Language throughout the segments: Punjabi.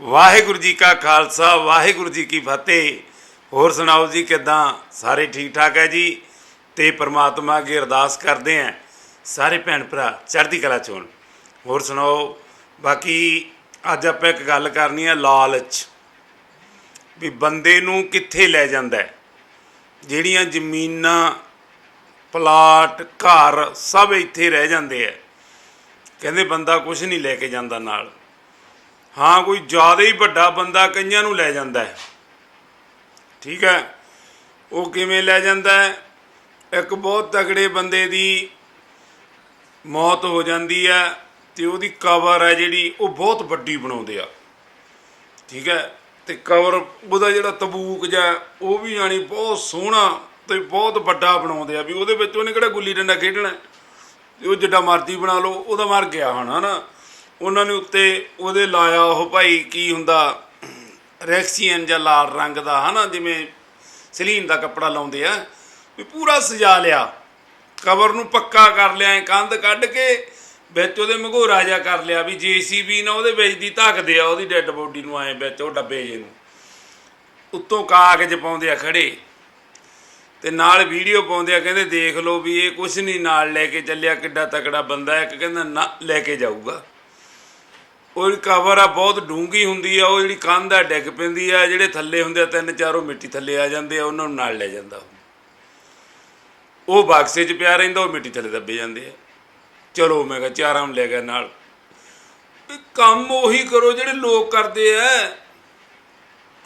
ਵਾਹਿਗੁਰੂ ਜੀ ਕਾ ਖਾਲਸਾ, ਵਾਹਿਗੁਰੂ ਜੀ ਕੀ ਫਤਿਹ। ਹੋਰ ਸੁਣਾਓ ਜੀ ਕਿਦਾਂ? ਸਾਰੇ ਠੀਕ ਠਾਕ ਹੈ ਜੀ? ਤੇ ਪ੍ਰਮਾਤਮਾ ਅੱਗੇ ਅਰਦਾਸ ਕਰਦੇ ਆਂ ਸਾਰੇ ਭੈਣ ਭਰਾ ਚੜ੍ਹਦੀ ਕਲਾ ਚ ਹੋਣ। ਹੋਰ ਸੁਣਾਓ? ਬਾਕੀ ਅੱਜ ਆਪਾਂ ਇੱਕ ਗੱਲ ਕਰਨੀ ਹੈ ਲਾਲਚ। ਵੀ ਬੰਦੇ ਨੂੰ ਕਿੱਥੇ ਲੈ ਜਾਂਦਾ ਜਿਹੜੀਆਂ ਜ਼ਮੀਨਾਂ, ਪਲਾਟ, ਘਰ ਸਭ ਇੱਥੇ ਰਹਿ ਜਾਂਦੇ ਆ ਕਹਿੰਦੇ ਬੰਦਾ ਕੁਝ ਨਹੀਂ ਲੈ ਕੇ ਜਾਂਦਾ ਨਾਲ। ਹਾਂ, ਕੋਈ ਜ਼ਿਆਦਾ ਹੀ ਵੱਡਾ ਬੰਦਾ ਕਈਆਂ ਨੂੰ ਲੈ ਜਾਂਦਾ ਹੈ। ਠੀਕ ਹੈ? ਉਹ ਕਿਵੇਂ ਲੈ ਜਾਂਦਾ ਹੈ? ਇੱਕ ਬਹੁਤ ਤਗੜੇ ਬੰਦੇ ਦੀ ਮੌਤ ਹੋ ਜਾਂਦੀ ਹੈ ਤੇ ਉਹਦੀ ਕਬਰ ਹੈ ਜਿਹੜੀ, ਉਹ ਬਹੁਤ ਵੱਡੀ ਬਣਾਉਂਦੇ ਆ। ਠੀਕ ਹੈ? ਤੇ ਕਬਰ ਉਹਦਾ ਜਿਹੜਾ ਤਬੂਕ ਜਾਂ ਉਹ ਵੀ ਯਾਨੀ ਬਹੁਤ ਸੋਹਣਾ ਤੇ ਬਹੁਤ ਵੱਡਾ ਬਣਾਉਂਦੇ ਆ ਵੀ ਉਹਦੇ ਵਿੱਚ ਉਹਨੇ ਕਿਹੜਾ ਗੁੱਲੀ ਡੰਡਾ ਖੇਡਣਾ ਹੈ। ਉਹ ਜਿੱਡਾ ਮਰਜ਼ੀ ਬਣਾ ਲਓ, ਉਹਦਾ ਮਰ ਗਿਆ ਹੋਣਾ ਨਾ ਉਹਨਾਂ ਨੇ ਉੱਤੇ ਉਹਦੇ ਲਾਇਆ ਉਹ ਭਾਈ ਕੀ ਹੁੰਦਾ, ਰੈਕਸੀਅਨ ਜਾਂ ਲਾਲ ਰੰਗ ਦਾ, ਹਨਾ, ਜਿਵੇਂ ਸਲੀਨ ਦਾ ਕੱਪੜਾ ਲਾਉਂਦੇ ਆ, ਵੀ ਪੂਰਾ ਸਜਾ ਲਿਆ। ਕਬਰ ਨੂੰ ਪੱਕਾ ਕਰ ਲਿਆ, ਐਂ ਕੰਧ ਕੱਢ ਕੇ ਵਿੱਚ ਉਹਦੇ ਮਘੋਰਾ ਜਿਹਾ ਕਰ ਲਿਆ ਵੀ ਜੀਸੀਬੀ ਨਾ ਉਹਦੇ ਵਿੱਚ ਦੀ ਧੱਕਦੇ ਆ, ਉਹਦੀ ਡੈੱਡ ਬੋਡੀ ਨੂੰ ਐਂ ਵਿੱਚ ਉਹ ਡੱਬੇ ਜੇ ਨੂੰ। ਉੱਤੋਂ ਕਾਗਜ਼ ਪਾਉਂਦੇ ਆ ਖੜੇ। ਤੇ ਨਾਲ ਵੀਡੀਓ ਪਾਉਂਦੇ ਆ, ਕਹਿੰਦੇ ਦੇਖ ਲਓ ਵੀ ਇਹ ਕੁਛ ਨਹੀਂ ਨਾਲ ਲੈ ਕੇ ਚੱਲਿਆ, ਕਿੱਡਾ ਤਕੜਾ ਬੰਦਾ ਹੈ। ਇੱਕ ਕਹਿੰਦਾ ਨਾ, ਲੈ ਕੇ ਜਾਊਗਾ। ਉਹ ਜਿਹੜੀ ਕਵਰ ਆ, ਬਹੁਤ ਡੂੰਗੀ ਹੁੰਦੀ ਆ, ਉਹ ਜਿਹੜੀ ਕੰਧ ਆ, ਡਿੱਗ ਪੈਂਦੀ ਆ, ਜਿਹੜੇ ਥੱਲੇ ਹੁੰਦੇ ਆ, ਤਿੰਨ ਚਾਰੋਂ ਮਿੱਟੀ ਥੱਲੇ ਆ ਜਾਂਦੇ ਆ, ਉਹਨਾਂ ਨੂੰ ਨਾਲ ਲੈ ਜਾਂਦਾ ਉਹ। ਬਾਕਸੇ 'ਚ ਪਿਆ ਰਹਿੰਦਾ, ਉਹ ਮਿੱਟੀ ਥੱਲੇ ਦੱਬੇ ਜਾਂਦੇ ਆ। ਚਲੋ, ਮੈਂ ਕਿਹਾ ਚਾਰਾਂ ਨੂੰ ਲੈ ਗਿਆ ਨਾਲ। ਕੰਮ ਉਹੀ ਕਰੋ ਜਿਹੜੇ ਲੋਕ ਕਰਦੇ ਆ।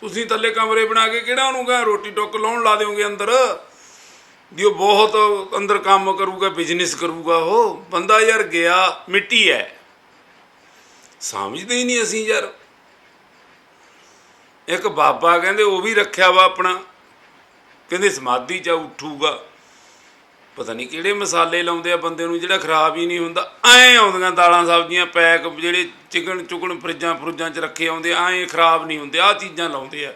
ਤੁਸੀਂ ਥੱਲੇ ਕਮਰੇ ਬਣਾ ਕੇ ਕਿਹੜਾ ਉਹਨੂੰ ਕਹਾਂ ਰੋਟੀ ਟੁੱਕ ਲਾਉਣ ਲਾ ਦਿਓਗੇ ਅੰਦਰ? ਵੀ ਉਹ ਬਹੁਤ ਅੰਦਰ ਕੰਮ ਕਰੂਗਾ ਬਿਜ਼ਨਸ ਕਰੂਗਾ ਉਹ। ਬੰਦਾ ਯਾਰ ਗਿਆ, ਮਿੱਟੀ ਹੈ। ਸਮਝਦੇ ਹੀ ਨਹੀਂ ਅਸੀਂ ਯਾਰ। ਇੱਕ ਬਾਬਾ ਕਹਿੰਦੇ ਉਹ ਵੀ ਰੱਖਿਆ ਵਾ ਆਪਣਾ। ਕਹਿੰਦੇ ਸਮਾਧੀ ਚ ਉੱਠੂਗਾ। ਪਤਾ ਨਹੀਂ ਕਿਹੜੇ ਮਸਾਲੇ ਲਾਉਂਦੇ ਆ ਬੰਦੇ ਨੂੰ ਜਿਹੜਾ ਖਰਾਬ ਹੀ ਨਹੀਂ ਹੁੰਦਾ। ਐਂ ਆਉਂਦੀਆਂ ਦਾਲਾਂ ਸਬਜ਼ੀਆਂ ਪੈਕ ਜਿਹੜੇ ਚਿਕਨ ਚੁਕਣ ਫਰਿੱਜਾਂ ਫਰੁੱਜਾਂ 'ਚ ਰੱਖੇ ਆਉਂਦੇ ਆ, ਐਂ ਖਰਾਬ ਨਹੀਂ ਹੁੰਦੇ। ਆ ਚੀਜ਼ਾਂ ਲਾਉਂਦੇ ਆ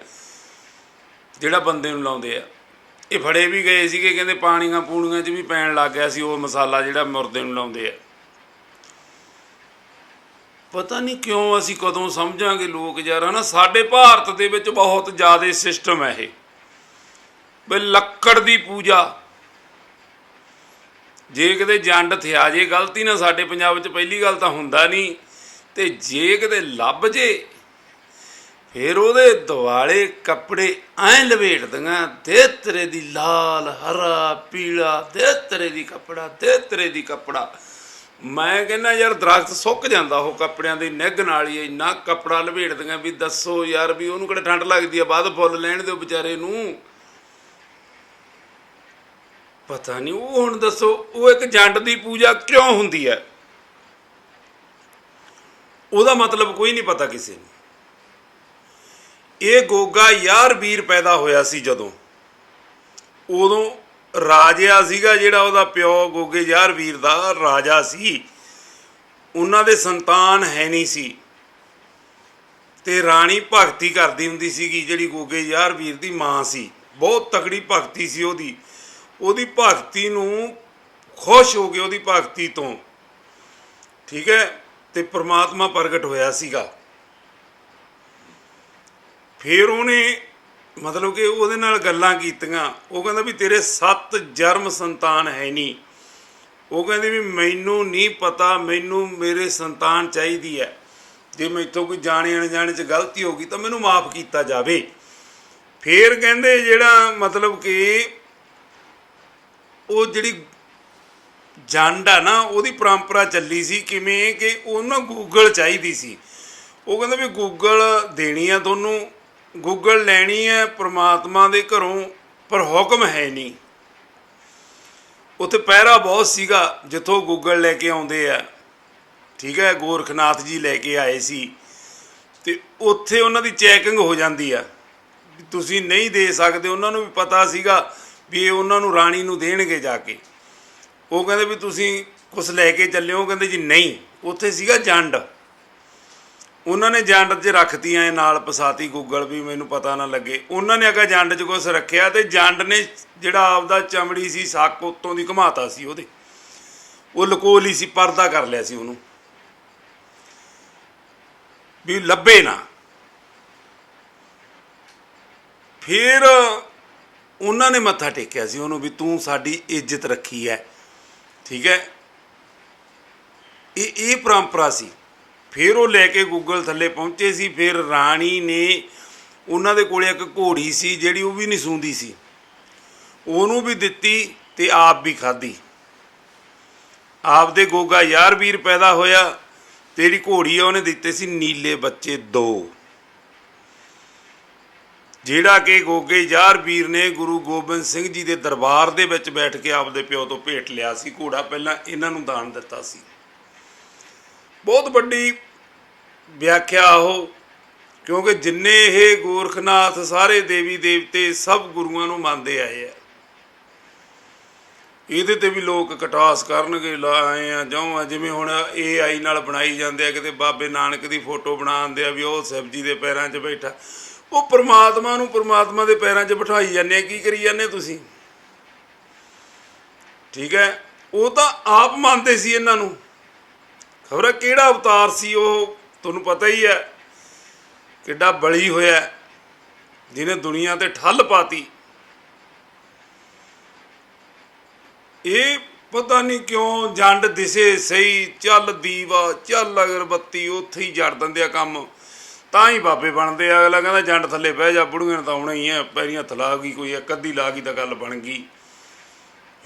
ਜਿਹੜਾ ਬੰਦੇ ਨੂੰ ਲਾਉਂਦੇ ਆ। ਇਹ ਫੜੇ ਵੀ ਗਏ ਸੀਗੇ ਕਹਿੰਦੇ ਪਾਣੀਆਂ ਪੂਣੀਆਂ 'ਚ ਵੀ ਪੈਣ ਲੱਗ ਗਿਆ ਸੀ ਉਹ ਮਸਾਲਾ ਜਿਹੜਾ ਮੁਰਦੇ ਨੂੰ ਲਾਉਂਦੇ ਆ। ਪਤਾ ਨਹੀਂ ਕਿਉਂ ਅਸੀਂ ਕਦੋਂ ਸਮਝਾਂਗੇ ਲੋਕ ਯਾਰ ਹਨਾ ਸਾਡੇ ਭਾਰਤ ਦੇ ਵਿੱਚ ਬਹੁਤ ਜ਼ਿਆਦਾ ਸਿਸਟਮ ਹੈ ਇਹ। ਵੀ ਲੱਕੜ ਦੀ ਪੂਜਾ। ਜੇ ਕਿਤੇ ਜੰਡ ਥਿਆ ਜੇ, ਗਲਤੀ ਨਾਲ ਸਾਡੇ ਪੰਜਾਬ 'ਚ ਪਹਿਲੀ ਗੱਲ ਤਾਂ ਹੁੰਦਾ ਨਹੀਂ, ਤੇ ਜੇ ਕਿਤੇ ਲੱਭ ਜੇ, ਫਿਰ ਉਹਦੇ ਦਿਵਾਲੇ ਕੱਪੜੇ ਐਂ ਲਵੇਟ ਦੀਆਂ ਦੇ ਤੇਰੇ ਦੀ ਲਾਲ, ਹਰਾ, ਪੀਲਾ ਦੇ ਤੇਰੇ ਦੀ ਕੱਪੜਾ ਦੇ ਤੇਰੇ ਦੀ ਕੱਪੜਾ। ਮੈਂ ਕਹਿੰਦਾ ਯਾਰ ਦਰਖਤ ਸੁੱਕ ਜਾਂਦਾ ਉਹ ਕੱਪੜਿਆਂ ਦੀ ਨਿੱਘ ਨਾਲ ਹੀ, ਇੰਨਾ ਕੱਪੜਾ ਲਵੇੜਦੀਆਂ ਵੀ ਦੱਸੋ ਯਾਰ ਵੀ ਉਹਨੂੰ ਕਿਹੜਾ ਠੰਡ ਲੱਗਦੀ ਆ, ਬਾਅਦ ਫੁੱਲ ਲੈਣ ਦਿਓ ਵਿਚਾਰੇ ਨੂੰ। ਪਤਾ ਨਹੀਂ ਉਹ ਹੁਣ ਦੱਸੋ, ਉਹ ਇੱਕ ਜੰਡ ਦੀ ਪੂਜਾ ਕਿਉਂ ਹੁੰਦੀ ਹੈ? ਉਹਦਾ ਮਤਲਬ ਕੋਈ ਨਹੀਂ ਪਤਾ ਕਿਸੇ ਨੂੰ। ਇਹ ਗੋਗਾ ਯਾਰ ਵੀਰ ਪੈਦਾ ਹੋਇਆ ਸੀ ਜਦੋਂ। ਉਦੋਂ ਰਾਜਿਆ ਸੀਗਾ ਜਿਹੜਾ ਉਹਦਾ ਪਿਓ ਗੋਗੇ ਯਾਰ ਵੀਰ ਦਾ ਰਾਜਾ ਸੀ। ਉਹਨਾਂ ਦੇ ਸੰਤਾਨ ਹੈ ਨਹੀਂ ਸੀ। ਤੇ ਰਾਣੀ ਭਗਤੀ ਕਰਦੀ ਹੁੰਦੀ ਸੀਗੀ, ਜਿਹੜੀ ਗੋਗੇ ਯਾਰ ਵੀਰ ਦੀ ਮਾਂ ਸੀ। ਬਹੁਤ ਤਕੜੀ ਭਗਤੀ ਸੀ ਉਹਦੀ। ਉਹਦੀ ਭਗਤੀ ਨੂੰ ਖੁਸ਼ ਹੋ ਕੇ ਉਹਦੀ ਭਗਤੀ ਤੋਂ, ਠੀਕ ਹੈ, ਤੇ ਪ੍ਰਮਾਤਮਾ ਪ੍ਰਗਟ ਹੋਇਆ ਸੀਗਾ। ਫਿਰ ਉਹਨੇ ਮਤਲਬ ਕਿ ਉਹਦੇ ਨਾਲ ਗੱਲਾਂ ਕੀਤੀਆਂ। ਉਹ ਕਹਿੰਦਾ ਵੀ ਤੇਰੇ ਸੱਤ ਜਰਮ ਸੰਤਾਨ ਹੈ ਨਹੀਂ ਉਹ ਕਹਿੰਦੇ ਵੀ ਮੈਨੂੰ ਨਹੀਂ ਪਤਾ, ਮੈਨੂੰ ਮੇਰੇ ਸੰਤਾਨ ਚਾਹੀਦੀ ਹੈ। ਜੇ ਮੈਥੋਂ ਕੋਈ ਜਾਣੇ ਅਣਜਾਣੇ ਚ ਗਲਤੀ ਹੋ ਗਈ ਤਾਂ ਮੈਨੂੰ ਮਾਫ ਕੀਤਾ ਜਾਵੇ। ਫਿਰ ਕਹਿੰਦੇ ਜਿਹੜਾ ਮਤਲਬ ਕਿ ਉਹ ਜਿਹੜੀ ਜੰਡ ਆ ਨਾ, ਉਹਦੀ ਪਰੰਪਰਾ ਚੱਲੀ ਸੀ ਕਿਵੇਂ ਕਿ ਉਹਨਾਂ ਗੂਗਲ ਚਾਹੀਦੀ ਸੀ। ਉਹ ਕਹਿੰਦਾ ਵੀ ਗੂਗਲ ਦੇਣੀ ਆ ਤੁਹਾਨੂੰ ਗੂਗਲ ਲੈਣੀ ਹੈ, ਪ੍ਰਮਾਤਮਾ ਦੇ ਘਰੋਂ, ਪਰ ਹੁਕਮ ਹੈ ਨਹੀਂ। ਉੱਥੇ ਪਹਿਰਾ ਬਹੁਤ ਸੀਗਾ, ਜਿੱਥੋਂ ਗੂਗਲ ਲੈ ਕੇ ਆਉਂਦੇ ਆ। ਠੀਕ ਹੈ, ਗੋਰਖਨਾਥ ਜੀ ਲੈ ਕੇ ਆਏ ਸੀ। ਤੇ ਉੱਥੇ ਉਹਨਾਂ ਦੀ ਚੈਕਿੰਗ ਹੋ ਜਾਂਦੀ ਆ। ਵੀ ਤੁਸੀਂ ਨਹੀਂ ਦੇ ਸਕਦੇ, ਉਹਨਾਂ ਨੂੰ ਵੀ ਪਤਾ ਸੀਗਾ ਵੀ ਇਹ ਉਹਨਾਂ ਨੂੰ ਰਾਣੀ ਨੂੰ ਦੇਣਗੇ ਜਾ ਕੇ। ਉਹ ਕਹਿੰਦੇ ਵੀ ਤੁਸੀਂ ਕੁਝ ਲੈ ਕੇ ਚੱਲਿਓ ਕਹਿੰਦੇ ਜੀ ਨਹੀਂ, ਉੱਥੇ ਸੀਗਾ ਜੰਡ। ਉਹਨਾਂ ਨੇ ਜੰਡ 'ਚ ਰੱਖਤੀਆਂ ਇਹ ਨਾਲ ਪਸਾਤੀ ਗੂਗਲ ਵੀ ਮੈਨੂੰ ਪਤਾ ਨਾ ਲੱਗੇ। ਉਹਨਾਂ ਨੇ ਅਗਾ ਜੰਡ 'ਚ ਕੁਝ ਰੱਖਿਆ ਤੇ ਜੰਡ ਨੇ ਜਿਹੜਾ ਆਪਦਾ ਚਮੜੀ ਸੀ, ਸੱਕ ਉੱਤੋਂ ਦੀ ਘਮਾਤਾ ਸੀ ਉਹਦੇ। ਉਹ ਲਕੋ ਲਈ ਸੀ, ਪਰਦਾ ਕਰ ਲਿਆ ਸੀ ਉਹਨੂੰ। ਵੀ ਲੱਭੇ ਨਾ। ਫਿਰ ਉਹਨਾਂ ਨੇ ਮੱਥਾ ਟੇਕਿਆ ਸੀ ਉਹਨੂੰ ਵੀ ਤੂੰ ਸਾਡੀ ਇੱਜ਼ਤ ਰੱਖੀ ਹੈ। ਠੀਕ ਹੈ? ਇਹ ਇਹ ਪਰੰਪਰਾ ਸੀ। ਫਿਰ ਉਹ ਲੈ ਕੇ ਗੂਗਲ ਥੱਲੇ ਪਹੁੰਚੇ ਸੀ, ਫਿਰ ਰਾਣੀ ਨੇ ਉਹਨਾਂ ਦੇ ਕੋਲੇ ਇੱਕ ਘੋੜੀ ਸੀ, ਜਿਹੜੀ ਉਹ ਵੀ ਨਹੀਂ ਸੂੰਦੀ ਸੀ। ਉਹਨੂੰ ਵੀ ਦਿੱਤੀ ਤੇ ਆਪ ਵੀ ਖਾਧੀ। ਆਪ ਦੇ ਗੋਗਾ ਯਾਰ ਵੀਰ ਪੈਦਾ ਹੋਇਆ, ਤੇਰੀ ਘੋੜੀ ਆ, ਉਹਨੇ ਦਿੱਤੇ ਸੀ ਨੀਲੇ ਬੱਚੇ ਦੋ। ਜਿਹੜਾ ਕਿ ਗੋਗੇ ਯਾਰ ਵੀਰ ਨੇ ਗੁਰੂ ਗੋਬਿੰਦ ਸਿੰਘ ਜੀ ਦੇ ਦਰਬਾਰ ਦੇ ਵਿੱਚ ਬੈਠ ਕੇ ਆਪਦੇ ਪਿਓ ਤੋਂ ਭੇਟ ਲਿਆ ਸੀ, ਘੋੜਾ ਪਹਿਲਾਂ ਇਹਨਾਂ ਨੂੰ ਦਾਨ ਦਿੱਤਾ ਸੀ। ਬਹੁਤ ਵੱਡੀ ਵਿਆਖਿਆ ਉਹ, ਕਿਉਂਕਿ ਜਿੰਨੇ ਇਹ ਗੋਰਖਨਾਥ ਸਾਰੇ ਦੇਵੀ ਦੇਵਤੇ ਸਭ ਗੁਰੂਆਂ ਨੂੰ ਮੰਨਦੇ ਆਏ ਆ। ਇਹਦੇ ਤੇ ਵੀ ਲੋਕ ਕਟਾਸ ਕਰਨਗੇ ਲਾਏ ਆ, ਜਿਉਂ ਜਿਵੇਂ ਹੁਣ AI ਨਾਲ ਬਣਾਈ ਜਾਂਦੇ ਆ, ਕਿਤੇ ਬਾਬੇ ਨਾਨਕ ਦੀ ਫੋਟੋ ਬਣਾਉਂਦੇ ਆ ਵੀ ਉਹ ଶିਵ ਜੀ ਦੇ ਪੈਰਾਂ 'ਚ ਬੈਠਾ। ਉਹ ਪ੍ਰਮਾਤਮਾ ਨੂੰ ਪ੍ਰਮਾਤਮਾ ਦੇ ਪੈਰਾਂ 'ਚ ਬਿਠਾਈ ਜਾਂਦੇ ਆ, ਕੀ ਕਰੀ ਜਾਂਦੇ ਤੁਸੀਂ? ਠੀਕ ਹੈ? ਉਹ ਤਾਂ ਆਪ ਮੰਨਦੇ ਸੀ ਇਹਨਾਂ ਨੂੰ। ਖਬਰ ਕਿਹੜਾ ਅਵਤਾਰ ਸੀ ਉਹ? ਤੁਹਾਨੂੰ ਪਤਾ ਹੀ ਹੈ। ਕਿੱਡਾ ਬਲੀ ਹੋਇਆ ਜਿਹਨੇ ਦੁਨੀਆ ਤੇ ਠੱਲ ਪਾਤੀ। ਇਹ ਪਤਾ ਨਹੀਂ ਕਿਉਂ ਜੰਡ ਦਿਸੇ ਸਹੀ, ਚੱਲ ਦੀਵਾ, ਚੱਲ ਅਗਰਬੱਤੀ, ਉੱਥੇ ਹੀ ਜੜ ਦਿੰਦੇ ਆ ਕੰਮ। ਤਾਂ ਹੀ ਬਾਬੇ ਬਣਦੇ ਆ। ਅਗਲਾ ਕਹਿੰਦਾ ਜੰਡ ਥੱਲੇ ਬਹਿ ਜਾ, ਬੁੜੀਆਂ ਤਾਂ ਆਉਣਾ ਹੀ ਆ ਪੈਰੀਆਂ ਥਲਾ ਗਈ ਕੋਈ ਇੱਕ ਅੱਧੀ ਲਾ ਗਈ ਤਾਂ ਗੱਲ ਬਣ ਗਈ।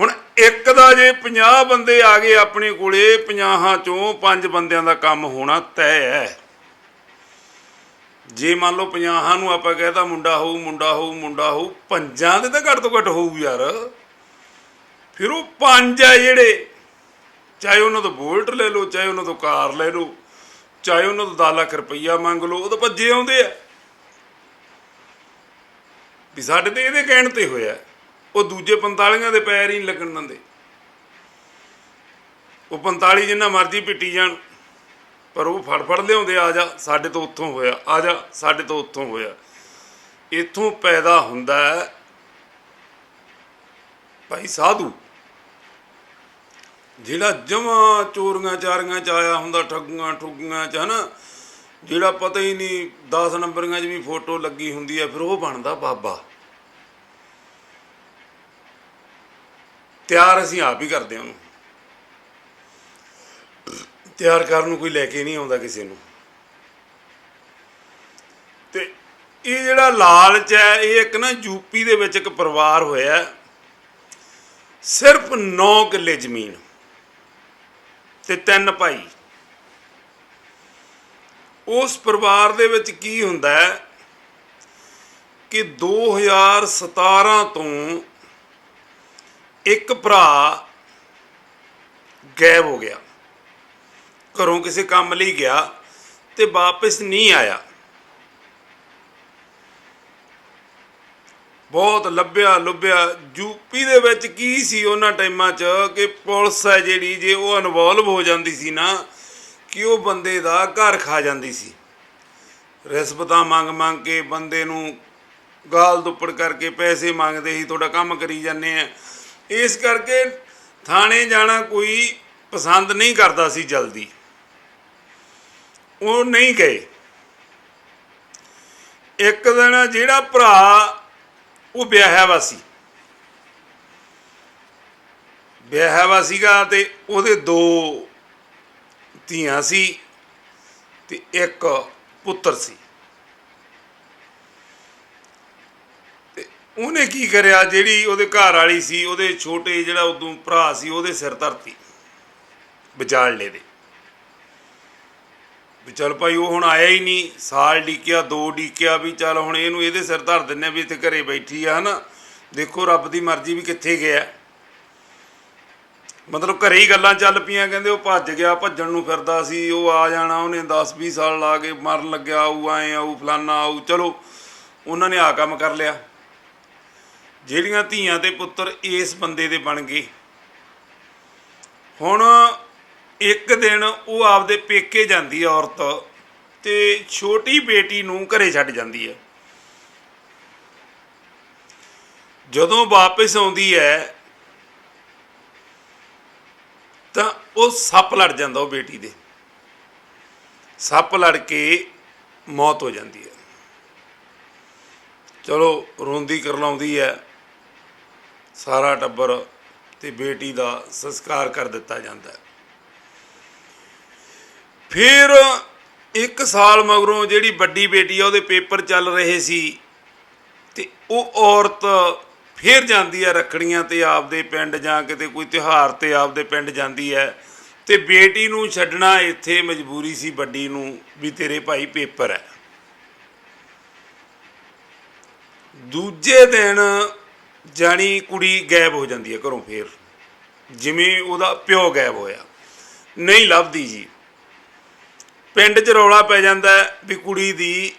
ਹੁਣ ਇੱਕ ਦਾ ਜੇ 50 ਬੰਦੇ ਆ ਗਏ ਆਪਣੇ ਕੋਲੇ 50 ਚੋਂ ਪੰਜ ਬੰਦਿਆਂ ਦਾ ਕੰਮ ਹੋਣਾ ਤੈਅ ਹੈ। ਜੇ ਮੰਨ ਲਓ 50 ਨੂੰ ਆਪਾਂ ਕਹਿਤਾ ਮੁੰਡਾ ਹੋਊ ਮੁੰਡਾ ਹੋਊ ਮੁੰਡਾ ਹੋਊ, ਪੰਜਾਂ ਦੇ ਤਾਂ ਘੱਟ ਤੋਂ ਘੱਟ ਹੋਊ ਯਾਰ। ਫਿਰ ਉਹ ਪੰਜ ਆ ਜਿਹੜੇ, ਚਾਹੇ ਉਹਨਾਂ ਤੋਂ ਬੋਲਟ ਲੈ ਲਓ, ਚਾਹੇ ਉਹਨਾਂ ਤੋਂ ਕਾਰ ਲੈ ਲਓ, ਚਾਹੇ ਉਹਨਾਂ ਤੋਂ 10 ਲੱਖ ਰੁਪਈਆ ਮੰਗ ਲਓ, ਉਹ ਤਾਂ ਭੱਜੇ ਆਉਂਦੇ ਆ। ਵੀ ਸਾਡੇ ਤੇ ਇਹਦੇ ਕਹਿਣ ਤੇ ਹੋਇਆ। ਉਹ ਦੂਜੇ 45ਾਂ ਦੇ ਪੈਰ ਹੀ ਨਹੀਂ ਲੱਗਣ ਦਿੰਦੇ। ਉਹ 45 ਜਿੰਨਾ ਮਰਜ਼ੀ ਪਿੱਟੀ ਜਾਣ, ਪਰ ਉਹ ਫੜ ਫੜ ਲਿਆਉਂਦੇ, ਆ ਜਾ, ਸਾਡੇ ਤੋਂ ਉੱਥੋਂ ਹੋਇਆ, ਆ ਜਾ, ਸਾਡੇ ਤੋਂ ਉੱਥੋਂ ਹੋਇਆ। ਇਥੋਂ ਪੈਦਾ ਹੁੰਦਾ ਭਾਈ ਸਾਧੂ, ਜਿਹੜਾ ਜਮਾ ਚੋਰੀਆਂ ਚਾਰੀਆਂ ਚ ਆਇਆ ਹੁੰਦਾ, ਠੱਗੀਆਂ ਠੁੱਗੀਆਂ ਚ, ਹਨਾ? ਜਿਹੜਾ ਪਤਾ ਹੀ ਨਹੀਂ 10 ਨੰਬਰੀਆਂ 'ਚ ਵੀ ਫੋਟੋ ਲੱਗੀ ਹੁੰਦੀ ਹੈ, ਫਿਰ ਉਹ ਬਣਦਾ ਬਾਬਾ। ਤਿਆਰ ਅਸੀਂ ਆਪ ਹੀ ਕਰਦੇ ਹਾਂ ਉਹਨੂੰ। ਤਿਆਰ ਕਰਨ ਨੂੰ ਕੋਈ ਲੈ ਕੇ ਨਹੀਂ ਆਉਂਦਾ ਕਿਸੇ ਨੂੰ। ਤੇ ਇਹ ਜਿਹੜਾ ਲਾਲਚ ਹੈ, ਇਹ ਇੱਕ ਨਾ ਯੂਪੀ ਦੇ ਵਿੱਚ ਇੱਕ ਪਰਿਵਾਰ ਹੋਇਆ ਸਿਰਫ 9 ਕਿੱਲੇ ਜ਼ਮੀਨ ਤੇ ਤਿੰਨ ਭਾਈ। ਉਸ ਪਰਿਵਾਰ ਦੇ ਵਿੱਚ ਕੀ ਹੁੰਦਾ ਹੈ ਕਿ 2017 ਤੋਂ ਇੱਕ ਭਰਾ ਗਾਇਬ ਹੋ ਗਿਆ। ਘਰੋਂ ਕਿਸੇ ਕੰਮ ਲਈ ਗਿਆ ਤੇ ਵਾਪਸ ਨਹੀਂ ਆਇਆ। ਬਹੁਤ ਲੱਭਿਆ, ਲੁੱਭਿਆ। ਯੂਪੀ ਦੇ ਵਿੱਚ ਕੀ ਸੀ ਉਹਨਾਂ ਟਾਈਮਾਂ 'ਚ ਕਿ ਪੁਲਿਸ ਹੈ ਜਿਹੜੀ, ਜੇ ਉਹ ਇਨਵੋਲਵ ਹੋ ਜਾਂਦੀ ਸੀ ਨਾ, ਕਿ ਉਹ ਬੰਦੇ ਦਾ ਘਰ ਖਾ ਜਾਂਦੀ ਸੀ। ਰਿਸ਼ਵਤਾਂ ਮੰਗ ਮੰਗ ਕੇ ਬੰਦੇ ਨੂੰ ਗਾਲ ਦੁੱਪੜ ਕਰਕੇ ਪੈਸੇ ਮੰਗਦੇ ਸੀ, ਤੁਹਾਡਾ ਕੰਮ ਕਰੀ ਜਾਂਦੇ ਆ। ਇਸ ਕਰਕੇ ਥਾਣੇ ਜਾਣਾ ਕੋਈ ਪਸੰਦ ਨਹੀਂ ਕਰਦਾ ਸੀ ਜਲਦੀ। ਉਹ ਨਹੀਂ ਗਏ। ਇੱਕ ਦਿਨ ਜਿਹੜਾ ਭਰਾ ਉਹ ਵਿਆਹਿਆ ਵਾ ਸੀ। ਵਿਆਹਿਆ ਵਾ ਸੀਗਾ ਤੇ ਉਹਦੇ ਦੋ ਧੀਆਂ ਸੀ ਤੇ ਇੱਕ ਪੁੱਤਰ ਸੀ। ਉਹਨੇ ਕੀ ਕਰਿਆ? ਜਿਹੜੀ ਉਹਦੇ ਘਰ ਵਾਲੀ ਸੀ, ਉਹਦੇ ਛੋਟੇ ਜਿਹੜਾ ਉਦੋਂ ਭਰਾ ਸੀ, ਉਹਦੇ ਸਿਰ ਧਰਤੀ ਵਿਚਾਲੇ ਦੇ। ਵੀ ਚੱਲ ਭਾਈ, ਉਹ ਹੁਣ ਆਇਆ ਹੀ ਨਹੀਂ। ਸਾਲ ਡੀਕਿਆ, ਦੋ ਡੀਕਿਆ ਵੀ ਚੱਲ ਹੁਣ ਇਹਨੂੰ ਇਹਦੇ ਸਿਰ ਧਰ ਦਿੰਨੇ ਆ ਵੀ ਇੱਥੇ ਘਰੇ ਬੈਠੀ ਆ, ਹਨਾ। ਦੇਖੋ ਰੱਬ ਦੀ ਮਰਜ਼ੀ ਵੀ ਕਿੱਥੇ ਗਿਆ। ਮਤਲਬ ਘਰੇ ਹੀ ਗੱਲਾਂ ਚੱਲ ਪਈਆਂ, ਕਹਿੰਦੇ ਉਹ ਭੱਜ ਗਿਆ, ਭੱਜਣ ਨੂੰ ਫਿਰਦਾ ਸੀ। ਉਹ ਆ ਜਾਣਾ, ਉਹਨੇ 10 20 ਸਾਲ ਲਾ ਕੇ ਮਰਨ ਲੱਗਿਆ, ਆਊ ਆਏ ਆਊ, ਫਲਾਨਾ ਆਊ, ਚਲੋ। ਉਹਨਾਂ ਨੇ ਆ ਕੰਮ ਕਰ ਲਿਆ। ਜਿਹੜੀਆਂ ਧੀਆਂ ਤੇ ਪੁੱਤਰ ਇਸ ਬੰਦੇ ਦੇ ਬਣ ਗਏ। ਹੁਣ ਇੱਕ ਦਿਨ ਉਹ ਆਪਦੇ ਪੇਕੇ ਜਾਂਦੀ ਹੈ ਔਰਤ ਤੇ ਛੋਟੀ ਬੇਟੀ ਨੂੰ ਘਰੇ ਛੱਡ ਜਾਂਦੀ ਹੈ ਜਦੋਂ ਵਾਪਸ ਆਉਂਦੀ ਹੈ ਤਾਂ ਉਹ ਸੱਪ ਲੜ ਜਾਂਦਾ ਉਹ ਬੇਟੀ ਦੇ। ਸੱਪ ਲੜ ਕੇ ਮੌਤ ਹੋ ਜਾਂਦੀ ਹੈ ਚਲੋ ਰੋਂਦੀ ਕਰਲਾਉਂਦੀ ਹੈ ਸਾਰਾ ਟੱਬਰ ਤੇ ਬੇਟੀ ਦਾ ਸੰਸਕਾਰ ਕਰ ਦਿੱਤਾ ਜਾਂਦਾ ਹੈ। ਫਿਰ ਇੱਕ ਸਾਲ ਮਗਰੋਂ ਜਿਹੜੀ ਵੱਡੀ ਬੇਟੀ ਆ, ਉਹਦੇ ਪੇਪਰ ਚੱਲ ਰਹੇ ਸੀ ਤੇ ਉਹ ਔਰਤ ਫੇਰ ਜਾਂਦੀ ਹੈ ਰੱਖੜੀਆਂ ਤੇ ਆਪਦੇ ਪਿੰਡ ਜਾਂ ਕਿਤੇ ਕੋਈ ਤਿਉਹਾਰ ਤੇ ਆਪਦੇ ਪਿੰਡ ਜਾਂਦੀ ਹੈ ਤੇ ਬੇਟੀ ਨੂੰ ਛੱਡਣਾ ਇੱਥੇ ਮਜਬੂਰੀ ਸੀ ਵੱਡੀ ਨੂੰ ਵੀ ਤੇਰੇ ਭਾਈ ਪੇਪਰ ਹੈ। ਦੂਜੇ ਦਿਨ ਜਾਣੀ ਕੁੜੀ ਗਾਇਬ ਹੋ ਜਾਂਦੀ ਹੈ ਘਰੋਂ ਫੇਰ। ਜਿਵੇਂ ਉਹਦਾ ਪਿਓ ਗਾਇਬ ਹੋਇਆ। ਨਹੀਂ ਲੱਭਦੀ ਜੀ। ਪਿੰਡ 'ਚ ਰੌਲਾ ਪੈ ਜਾਂਦਾ ਵੀ ਕੁੜੀ ਦੀ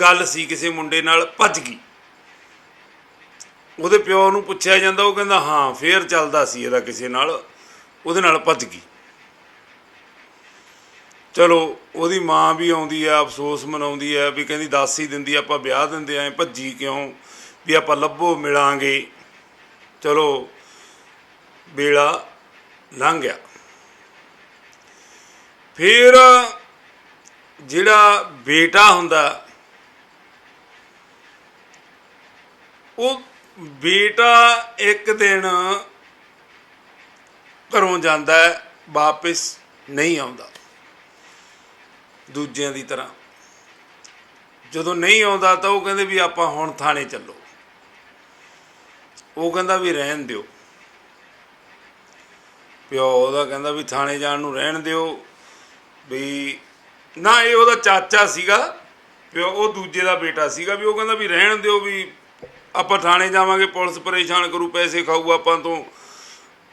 ਗੱਲ ਸੀ ਕਿਸੇ ਮੁੰਡੇ ਨਾਲ, ਭੱਜ ਗਈ। ਉਹਦੇ ਪਿਓ ਨੂੰ ਪੁੱਛਿਆ ਜਾਂਦਾ, ਉਹ ਕਹਿੰਦਾ, ਹਾਂ, ਫੇਰ ਚੱਲਦਾ ਸੀ ਇਹਦਾ ਕਿਸੇ ਨਾਲ, ਉਹਦੇ ਨਾਲ ਭੱਜ ਗਈ। ਚਲੋ, ਉਹਦੀ ਮਾਂ ਵੀ ਆਉਂਦੀ ਆ, ਅਫਸੋਸ ਮਨਾਉਂਦੀ ਆ ਵੀ ਕਹਿੰਦੀ, ਦੱਸ ਹੀ ਦਿੰਦੀ ਆਪਾਂ ਵਿਆਹ ਦਿੰਦੇ ਆਂ, ਭੱਜੀ ਕਿਉਂ? ਵੀ ਆਪਾਂ ਲੱਭੋ, ਮਿਲਾਂਗੇ। ਚਲੋ ਵੇਲਾ ਲੰਘ ਗਿਆ। ਫਿਰ ਜਿਹੜਾ ਬੇਟਾ ਹੁੰਦਾ, ਉਹ ਬੇਟਾ ਇੱਕ ਦਿਨ ਘਰੋਂ ਜਾਂਦਾ ਹੈ, ਵਾਪਸ ਨਹੀਂ ਆਉਂਦਾ। ਦੂਜਿਆਂ ਦੀ ਤਰ੍ਹਾਂ। ਜਦੋਂ ਨਹੀਂ ਆਉਂਦਾ ਤਾਂ ਉਹ ਕਹਿੰਦੇ ਵੀ ਆਪਾਂ ਹੁਣ ਥਾਣੇ ਚੱਲੋ। ਉਹ ਕਹਿੰਦਾ ਵੀ ਰਹਿਣ ਦਿਓ। ਪਿਓ ਉਹਦਾ ਕਹਿੰਦਾ ਵੀ ਥਾਣੇ ਜਾਣ ਨੂੰ ਰਹਿਣ ਦਿਓ ਵੀ ਨਾ ਇਹ ਉਹਦਾ ਚਾਚਾ ਸੀਗਾ ਪਿਓ ਉਹ ਦੂਜੇ ਦਾ ਬੇਟਾ ਸੀਗਾ ਵੀ ਉਹ ਕਹਿੰਦਾ ਵੀ ਰਹਿਣ ਦਿਓ ਵੀ ਆਪਾਂ ਥਾਣੇ ਜਾਵਾਂਗੇ, ਪੁਲਿਸ ਪਰੇਸ਼ਾਨ ਕਰੂ, ਪੈਸੇ ਖਾਊ, ਆਪਾਂ ਤੋਂ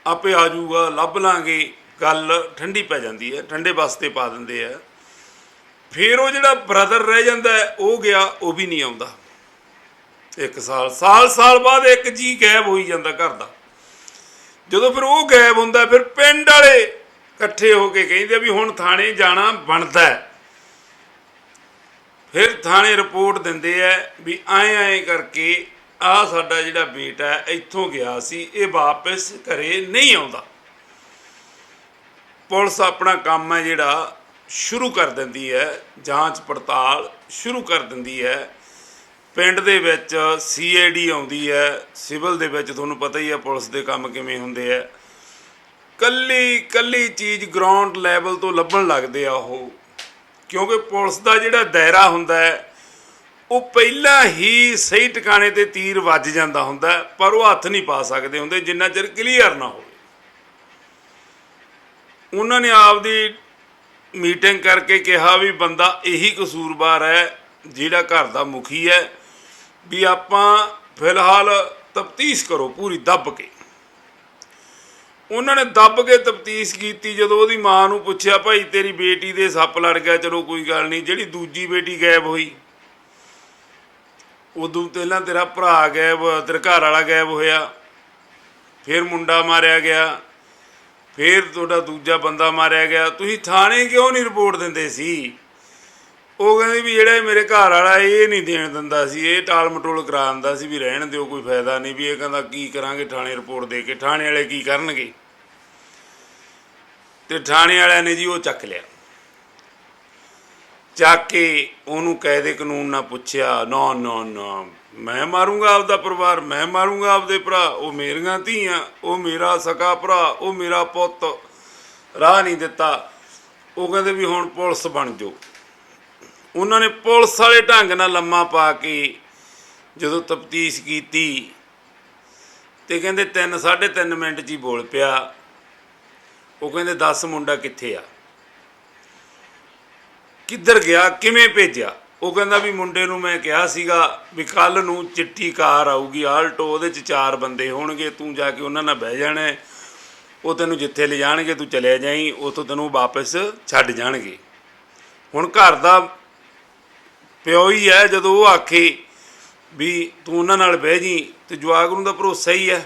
ਆਪੇ ਆ ਜਾਊਗਾ, ਲੱਭ ਲਾਂਗੇ। ਗੱਲ ਠੰਡੀ ਪੈ ਜਾਂਦੀ ਹੈ, ਠੰਡੇ ਵਾਸਤੇ ਪਾ ਦਿੰਦੇ ਆ। ਫਿਰ ਉਹ ਜਿਹੜਾ ਬ੍ਰਦਰ ਰਹਿ ਜਾਂਦਾ ਉਹ ਗਿਆ, ਉਹ ਵੀ ਨਹੀਂ ਆਉਂਦਾ। ਇੱਕ ਸਾਲ ਸਾਲ ਸਾਲ ਬਾਅਦ ਇੱਕ ਜੀ ਗਾਇਬ ਹੋਈ ਜਾਂਦਾ ਘਰ ਦਾ। ਜਦੋਂ ਫਿਰ ਉਹ ਗਾਇਬ ਹੁੰਦਾ, ਫਿਰ ਪਿੰਡ ਵਾਲੇ ਇਕੱਠੇ ਹੋ ਕੇ ਕਹਿੰਦੇ ਵੀ ਹੁਣ ਥਾਣੇ ਜਾਣਾ ਬਣਦਾ ਹੈ। ਫਿਰ ਥਾਣੇ ਰਿਪੋਰਟ ਦਿੰਦੇ ਆ ਵੀ ਐਂ ਐਂ ਕਰਕੇ ਆ ਸਾਡਾ ਜਿਹੜਾ ਬੇਟਾ ਇੱਥੋਂ ਗਿਆ ਸੀ, ਇਹ ਵਾਪਸ ਘਰੇ ਨਹੀਂ ਆਉਂਦਾ। ਪੁਲਿਸ ਆਪਣਾ ਕੰਮ ਹੈ ਜਿਹੜਾ ਸ਼ੁਰੂ ਕਰ ਦਿੰਦੀ ਹੈ, ਜਾਂਚ ਪੜਤਾਲ ਸ਼ੁਰੂ ਕਰ ਦਿੰਦੀ ਹੈ। ਪਿੰਡ ਦੇ ਵਿੱਚ ਸੀਆਈਡੀ ਆਉਂਦੀ ਹੈ, ਸਿਵਲ ਦੇ ਵਿੱਚ ਤੁਹਾਨੂੰ ਪਤਾ ਹੀ ਹੈ ਪੁਲਿਸ ਦੇ ਕੰਮ ਕਿਵੇਂ ਹੁੰਦੇ ਆ। ਕੱਲੀ ਕੱਲੀ ਚੀਜ਼ ਗਰਾਊਂਡ ਲੈਵਲ ਤੋਂ ਲੱਭਣ ਲੱਗਦੇ ਆ ਉਹ। ਕਿਉਂਕਿ ਪੁਲਿਸ ਦਾ ਜਿਹੜਾ ਦਾਇਰਾ ਹੁੰਦਾ ਹੈ, ਉਹ ਪਹਿਲਾਂ ਹੀ ਸਹੀ ਟਿਕਾਣੇ ਤੇ ਤੀਰ ਵੱਜ ਜਾਂਦਾ ਹੁੰਦਾ ਪਰ ਉਹ ਹੱਥ ਨਹੀਂ ਪਾ ਸਕਦੇ ਹੁੰਦੇ, ਜਿੰਨਾ ਚਿਰ ਕਲੀਅਰ ਨਾ ਹੋਵੇ। ਉਹਨਾਂ ਨੇ ਆਪਦੀ ਮੀਟਿੰਗ ਕਰਕੇ ਕਿਹਾ ਵੀ ਬੰਦਾ ਇਹੀ ਕਸੂਰਵਾਰ ਹੈ, ਜਿਹੜਾ ਘਰ ਦਾ ਮੁਖੀ ਹੈ। ਵੀ ਆਪਾਂ ਫਿਲਹਾਲ ਤਫਤੀਸ਼ ਕਰੋ, ਪੂਰੀ ਦੱਬ ਕੇ। ਉਹਨਾਂ ਨੇ ਦੱਬ ਕੇ ਤਫਤੀਸ਼ ਕੀਤੀ, ਜਦੋਂ ਉਹਦੀ ਮਾਂ ਨੂੰ ਪੁੱਛਿਆ, ਭਾਈ, ਤੇਰੀ ਬੇਟੀ ਦੇ ਸੱਪ ਲੜ ਗਿਆ, ਚਲੋ ਕੋਈ ਗੱਲ ਨਹੀਂ, ਜਿਹੜੀ ਦੂਜੀ ਬੇਟੀ ਗਾਇਬ ਹੋਈ, ਉਦੋਂ ਪਹਿਲਾਂ ਤੇਰਾ ਭਰਾ ਗਾਇਬ, ਤੇਰੇ ਘਰ ਵਾਲਾ ਗਾਇਬ ਹੋਇਆ, ਫਿਰ ਮੁੰਡਾ ਮਾਰਿਆ ਗਿਆ, ਫਿਰ ਤੁਹਾਡਾ ਦੂਜਾ ਬੰਦਾ ਮਾਰਿਆ ਗਿਆ। ਤੁਸੀਂ ਥਾਣੇ ਕਿਉਂ ਨਹੀਂ ਰਿਪੋਰਟ ਦਿੰਦੇ ਸੀ? ਉਹ ਕਹਿੰਦੇ ਵੀ ਜਿਹੜਾ ਇਹ ਮੇਰੇ ਘਰ ਵਾਲਾ ਇਹ ਨਹੀਂ ਦੇਣ ਦਿੰਦਾ ਸੀ, ਇਹ ਟਾਲ ਮਟੋਲ ਕਰਾ ਦਿੰਦਾ ਸੀ ਵੀ ਰਹਿਣ ਦਿਓ, ਕੋਈ ਫਾਇਦਾ ਨਹੀਂ ਵੀ ਇਹ ਕਹਿੰਦਾ ਕੀ ਕਰਾਂਗੇ, ਥਾਣੇ ਰਿਪੋਰਟ ਦੇ ਕੇ, ਥਾਣੇ ਵਾਲੇ ਕੀ ਕਰਨਗੇ? ਤੇ ਥਾਣੇ ਵਾਲਿਆਂ ਨੇ ਜੀ ਉਹ ਚੱਕ ਲਿਆ। ਚੱਕ ਕੇ ਉਹਨੂੰ ਕਾਇਦੇ ਕਾਨੂੰਨ ਨਾ ਪੁੱਛਿਆ, ਨਾ ਨਾ ਨਾ, ਮੈਂ ਮਾਰੂੰਗਾ ਆਪਦਾ ਪਰਿਵਾਰ, ਮੈਂ ਮਾਰੂੰਗਾ ਆਪਦੇ ਭਰਾ, ਉਹ ਮੇਰੀਆਂ ਧੀਆਂ, ਉਹ ਮੇਰਾ ਸਕਾ ਭਰਾ, ਉਹ ਮੇਰਾ ਪੁੱਤ, ਰਾਹ ਨਹੀਂ ਦਿੱਤਾ। ਉਹ ਕਹਿੰਦੇ ਵੀ ਹੁਣ ਪੁਲਿਸ ਬਣ ਜਾਓ। ਉਹਨਾਂ ਨੇ ਪੁਲਿਸ ਵਾਲੇ ਢੰਗ ਨਾਲ ਲੰਮਾ ਪਾ ਕੇ ਜਦੋਂ ਤਫਤੀਸ਼ ਕੀਤੀ ਤੇ ਕਹਿੰਦੇ 3 3.5 ਮਿੰਟ 'ਚ ਹੀ ਬੋਲ ਪਿਆ। ਉਹ ਕਹਿੰਦੇ 10 ਮੁੰਡਾ ਕਿੱਥੇ ਆ? ਕਿੱਧਰ ਗਿਆ? ਕਿਵੇਂ ਭੇਜਿਆ? ਉਹ ਕਹਿੰਦਾ ਵੀ ਮੁੰਡੇ ਨੂੰ ਮੈਂ ਕਿਹਾ ਸੀਗਾ ਵੀ ਕੱਲ ਨੂੰ ਚਿੱਟੀ ਕਾਰ ਆਊਗੀ, ਆਲਟੋ, ਉਹਦੇ 'ਚ ਚਾਰ ਬੰਦੇ ਹੋਣਗੇ, ਤੂੰ ਜਾ ਕੇ ਉਹਨਾਂ ਨਾਲ ਬਹਿ ਜਾਣਾ ਉਹ ਤੈਨੂੰ ਜਿੱਥੇ ਲੈ ਜਾਣਗੇ ਤੂੰ ਚਲੇ ਜਾਈਂ, ਉੱਥੋਂ ਤੈਨੂੰ ਵਾਪਸ ਛੱਡ ਜਾਣਗੇ। ਹੁਣ ਘਰ ਦਾ ਪਿਓ ਹੀ ਹੈ, ਜਦੋਂ ਉਹ ਆਖੇ ਵੀ ਤੂੰ ਉਹਨਾਂ ਨਾਲ ਬਹਿ ਜੀ ਤੇ ਜਵਾਕ ਨੂੰ ਤਾਂ ਭਰੋਸਾ ਹੀ ਹੈ।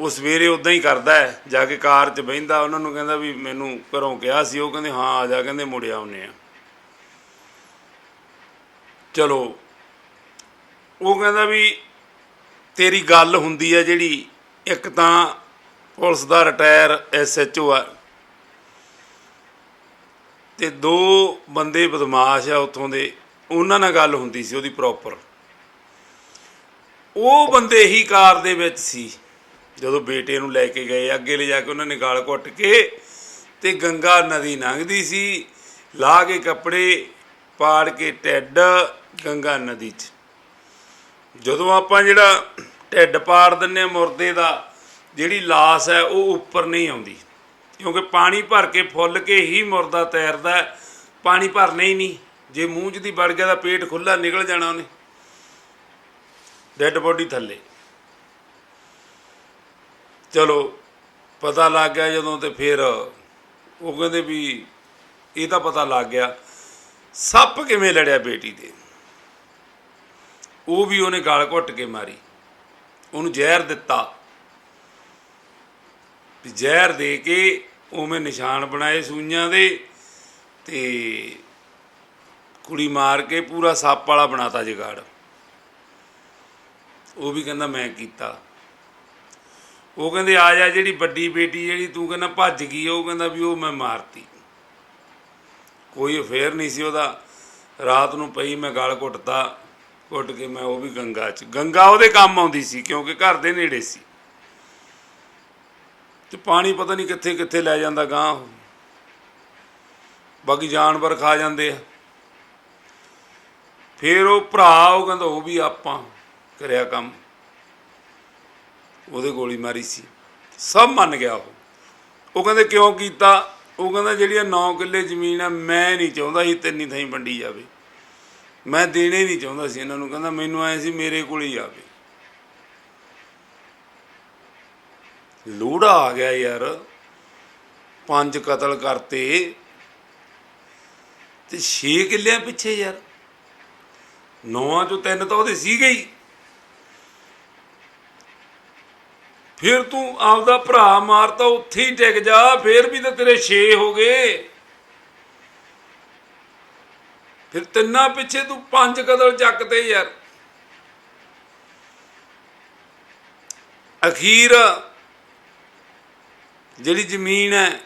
ਉਹ ਸਵੇਰੇ ਉਦਾਂ ਹੀ ਕਰਦਾ ਹੈ, ਜਾ ਕੇ ਕਾਰ 'ਚ ਬਹਿੰਦਾ, ਉਹਨਾਂ ਨੂੰ ਕਹਿੰਦਾ ਵੀ ਮੈਨੂੰ ਘਰੋਂ ਕਿਹਾ ਸੀ, ਉਹ ਕਹਿੰਦੇ, ਹਾਂ, ਆ ਜਾ, ਕਹਿੰਦੇ ਮੁੜਿਆ ਆਉਨੇ ਆ ਚਲੋ, ਉਹ ਕਹਿੰਦਾ ਵੀ ਤੇਰੀ ਗੱਲ ਹੁੰਦੀ ਹੈ ਜਿਹੜੀ ਇੱਕ ਤਾਂ ਪੁਲਿਸ ਦਾ ਰਿਟਾਇਰ ਐਸਐਚਓ ਆ ਤੇ ਦੋ ਬੰਦੇ ਬਦਮਾਸ਼ ਆ ਉੱਥੋਂ ਦੇ, ਉਹਨਾਂ ਨਾਲ ਗੱਲ ਹੁੰਦੀ ਸੀ ਉਹਦੀ ਪ੍ਰੋਪਰ ਉਹ ਬੰਦੇ ਹੀ ਕਾਰ ਦੇ ਵਿੱਚ ਸੀ, ਜਦੋਂ ਬੇਟੇ ਨੂੰ ਲੈ ਕੇ ਗਏ, ਅੱਗੇ ਲੈ ਜਾ ਕੇ ਉਹਨਾਂ ਨੇ ਗਾਲ ਘੁੱਟ ਕੇ ਤੇ ਗੰਗਾ ਨਦੀ ਲੰਘਦੀ ਸੀ, ਲਾ ਕੇ ਕੱਪੜੇ ਪਾੜ ਕੇ ਢਿੱਡ ਗੰਗਾ ਨਦੀ 'ਚ। ਜਦੋਂ ਆਪਾਂ ਜਿਹੜਾ ਢਿੱਡ ਪਾੜ ਦਿੰਨੇ ਆ ਮੁਰਦੇ ਦਾ, ਜਿਹੜੀ ਲਾਸ਼ ਹੈ ਉਹ ਉੱਪਰ ਨਹੀਂ ਆਉਂਦੀ। ਕਿਉਂਕਿ ਪਾਣੀ ਭਰ ਕੇ ਫੁੱਲ ਕੇ ਹੀ ਮੁਰਦਾ ਤੈਰਦਾ ਪਾਣੀ ਭਰਨਾ ਹੀ ਨਹੀਂ। ਜੇ ਮੂੰਹ 'ਚ ਦੀ ਵੜ ਗਿਆ ਤਾਂ ਪੇਟ ਖੁੱਲਾ ਨਿਕਲ ਜਾਣਾ ਉਹਨੇ। ਡੈੱਡ ਬੋਡੀ ਥੱਲੇ। ਚਲੋ, ਪਤਾ ਲੱਗ ਗਿਆ ਜਦੋਂ ਤੇ ਫਿਰ ਉਹ ਕਹਿੰਦੇ ਵੀ ਇਹ ਤਾਂ ਪਤਾ ਲੱਗ ਗਿਆ, ਸੱਪ ਕਿਵੇਂ ਲੜਿਆ ਬੇਟੀ ਦੇ ਉਹ ਵੀ ਉਹਨੇ ਗਾਲ ਘੁੱਟ ਕੇ ਮਾਰੀ। ਉਹਨੂੰ ਜ਼ਹਿਰ ਦਿੱਤਾ। ਵੀ ਜ਼ਹਿਰ ਦੇ ਕੇ ਉਵੇਂ ਨਿਸ਼ਾਨ ਬਣਾਏ ਸੂਈਆਂ ਦੇ ਤੇ ਕੁੜੀ ਮਾਰ ਕੇ ਪੂਰਾ ਸੱਪ ਵਾਲਾ ਬਣਾਤਾ ਜਗਾੜ। ਉਹ ਵੀ ਕਹਿੰਦਾ ਮੈਂ ਕੀਤਾ। ਉਹ ਕਹਿੰਦੇ, ਆ ਜਾ ਜਿਹੜੀ ਵੱਡੀ ਬੇਟੀ ਜਿਹੜੀ ਤੂੰ ਕਹਿੰਦਾ ਭੱਜ ਗਈ, ਉਹ ਕਹਿੰਦਾ ਵੀ ਉਹ ਮੈਂ ਮਾਰਤੀ। ਕੋਈ ਅਫੇਅਰ ਨਹੀਂ ਸੀ ਉਹਦਾ। ਰਾਤ ਨੂੰ ਪਈ ਮੈਂ ਗਲ ਘੁੱਟਦਾ, ਘੁੱਟ ਕੇ ਮੈਂ ਉਹ ਵੀ ਗੰਗਾ 'ਚ। ਗੰਗਾ ਉਹਦੇ ਕੰਮ ਆਉਂਦੀ ਸੀ ਕਿਉਂਕਿ ਘਰ ਦੇ ਨੇੜੇ ਸੀ। ਤੇ ਪਾਣੀ ਪਤਾ ਨਹੀਂ ਕਿੱਥੇ ਕਿੱਥੇ ਲੈ ਜਾਂਦਾ ਗਾਂ ਬਾਕੀ ਜਾਨਵਰ ਖਾ ਜਾਂਦੇ ਆ। ਫਿਰ ਉਹ ਭਰਾ, ਉਹ ਕਹਿੰਦਾ ਉਹ ਵੀ ਆਪਾਂ ਕਰਿਆ ਕੰਮ। ਉਹਦੇ ਗੋਲੀ ਮਾਰੀ ਸੀ। ਸਭ ਮੰਨ ਗਿਆ ਉਹ। ਉਹ ਕਹਿੰਦੇ ਕਿਉਂ ਕੀਤਾ? ਉਹ ਕਹਿੰਦਾ ਜਿਹੜੀਆਂ 9 ਕਿੱਲੇ ਜ਼ਮੀਨ ਆ, ਮੈਂ ਨਹੀਂ ਚਾਹੁੰਦਾ ਸੀ ਤਿੰਨੀ ਥਾਈ ਵੰਡੀ ਜਾਵੇ। ਮੈਂ ਦੇਣੇ ਨਹੀਂ ਚਾਹੁੰਦਾ ਸੀ ਇਹਨਾਂ ਨੂੰ। ਕਹਿੰਦਾ ਮੈਨੂੰ ਐ ਸੀ ਮੇਰੇ ਕੋਲ ਹੀ ਆਵੇ। ਲੋੜਾ ਆ ਗਿਆ ਯਾਰ। ਪੰਜ ਕਤਲ ਕਰਤੇ। ਤੇ 6 ਕਿੱਲਿਆਂ ਪਿੱਛੇ ਯਾਰ। ਨੌਵਾਂ ਚੋਂ ਤਿੰਨ ਤਾਂ ਉਹਦੇ ਸੀ ਗਈ ਫਿਰ ਤੂੰ ਆਪਦਾ ਭਰਾ ਮਾਰਤਾ, ਉੱਥੇ ਹੀ ਟਿਕ ਜਾ, ਫਿਰ ਵੀ ਤਾਂ ਤੇਰੇ 6 ਹੋ ਗਏ। ਫਿਰ ਤਿੰਨਾਂ ਪਿੱਛੇ ਤੂੰ ਪੰਜ ਕਦਲ ਚੱਕਦੇ ਯਾਰ। ਅਖੀਰ ਜਿਹੜੀ ਜ਼ਮੀਨ ਹੈ,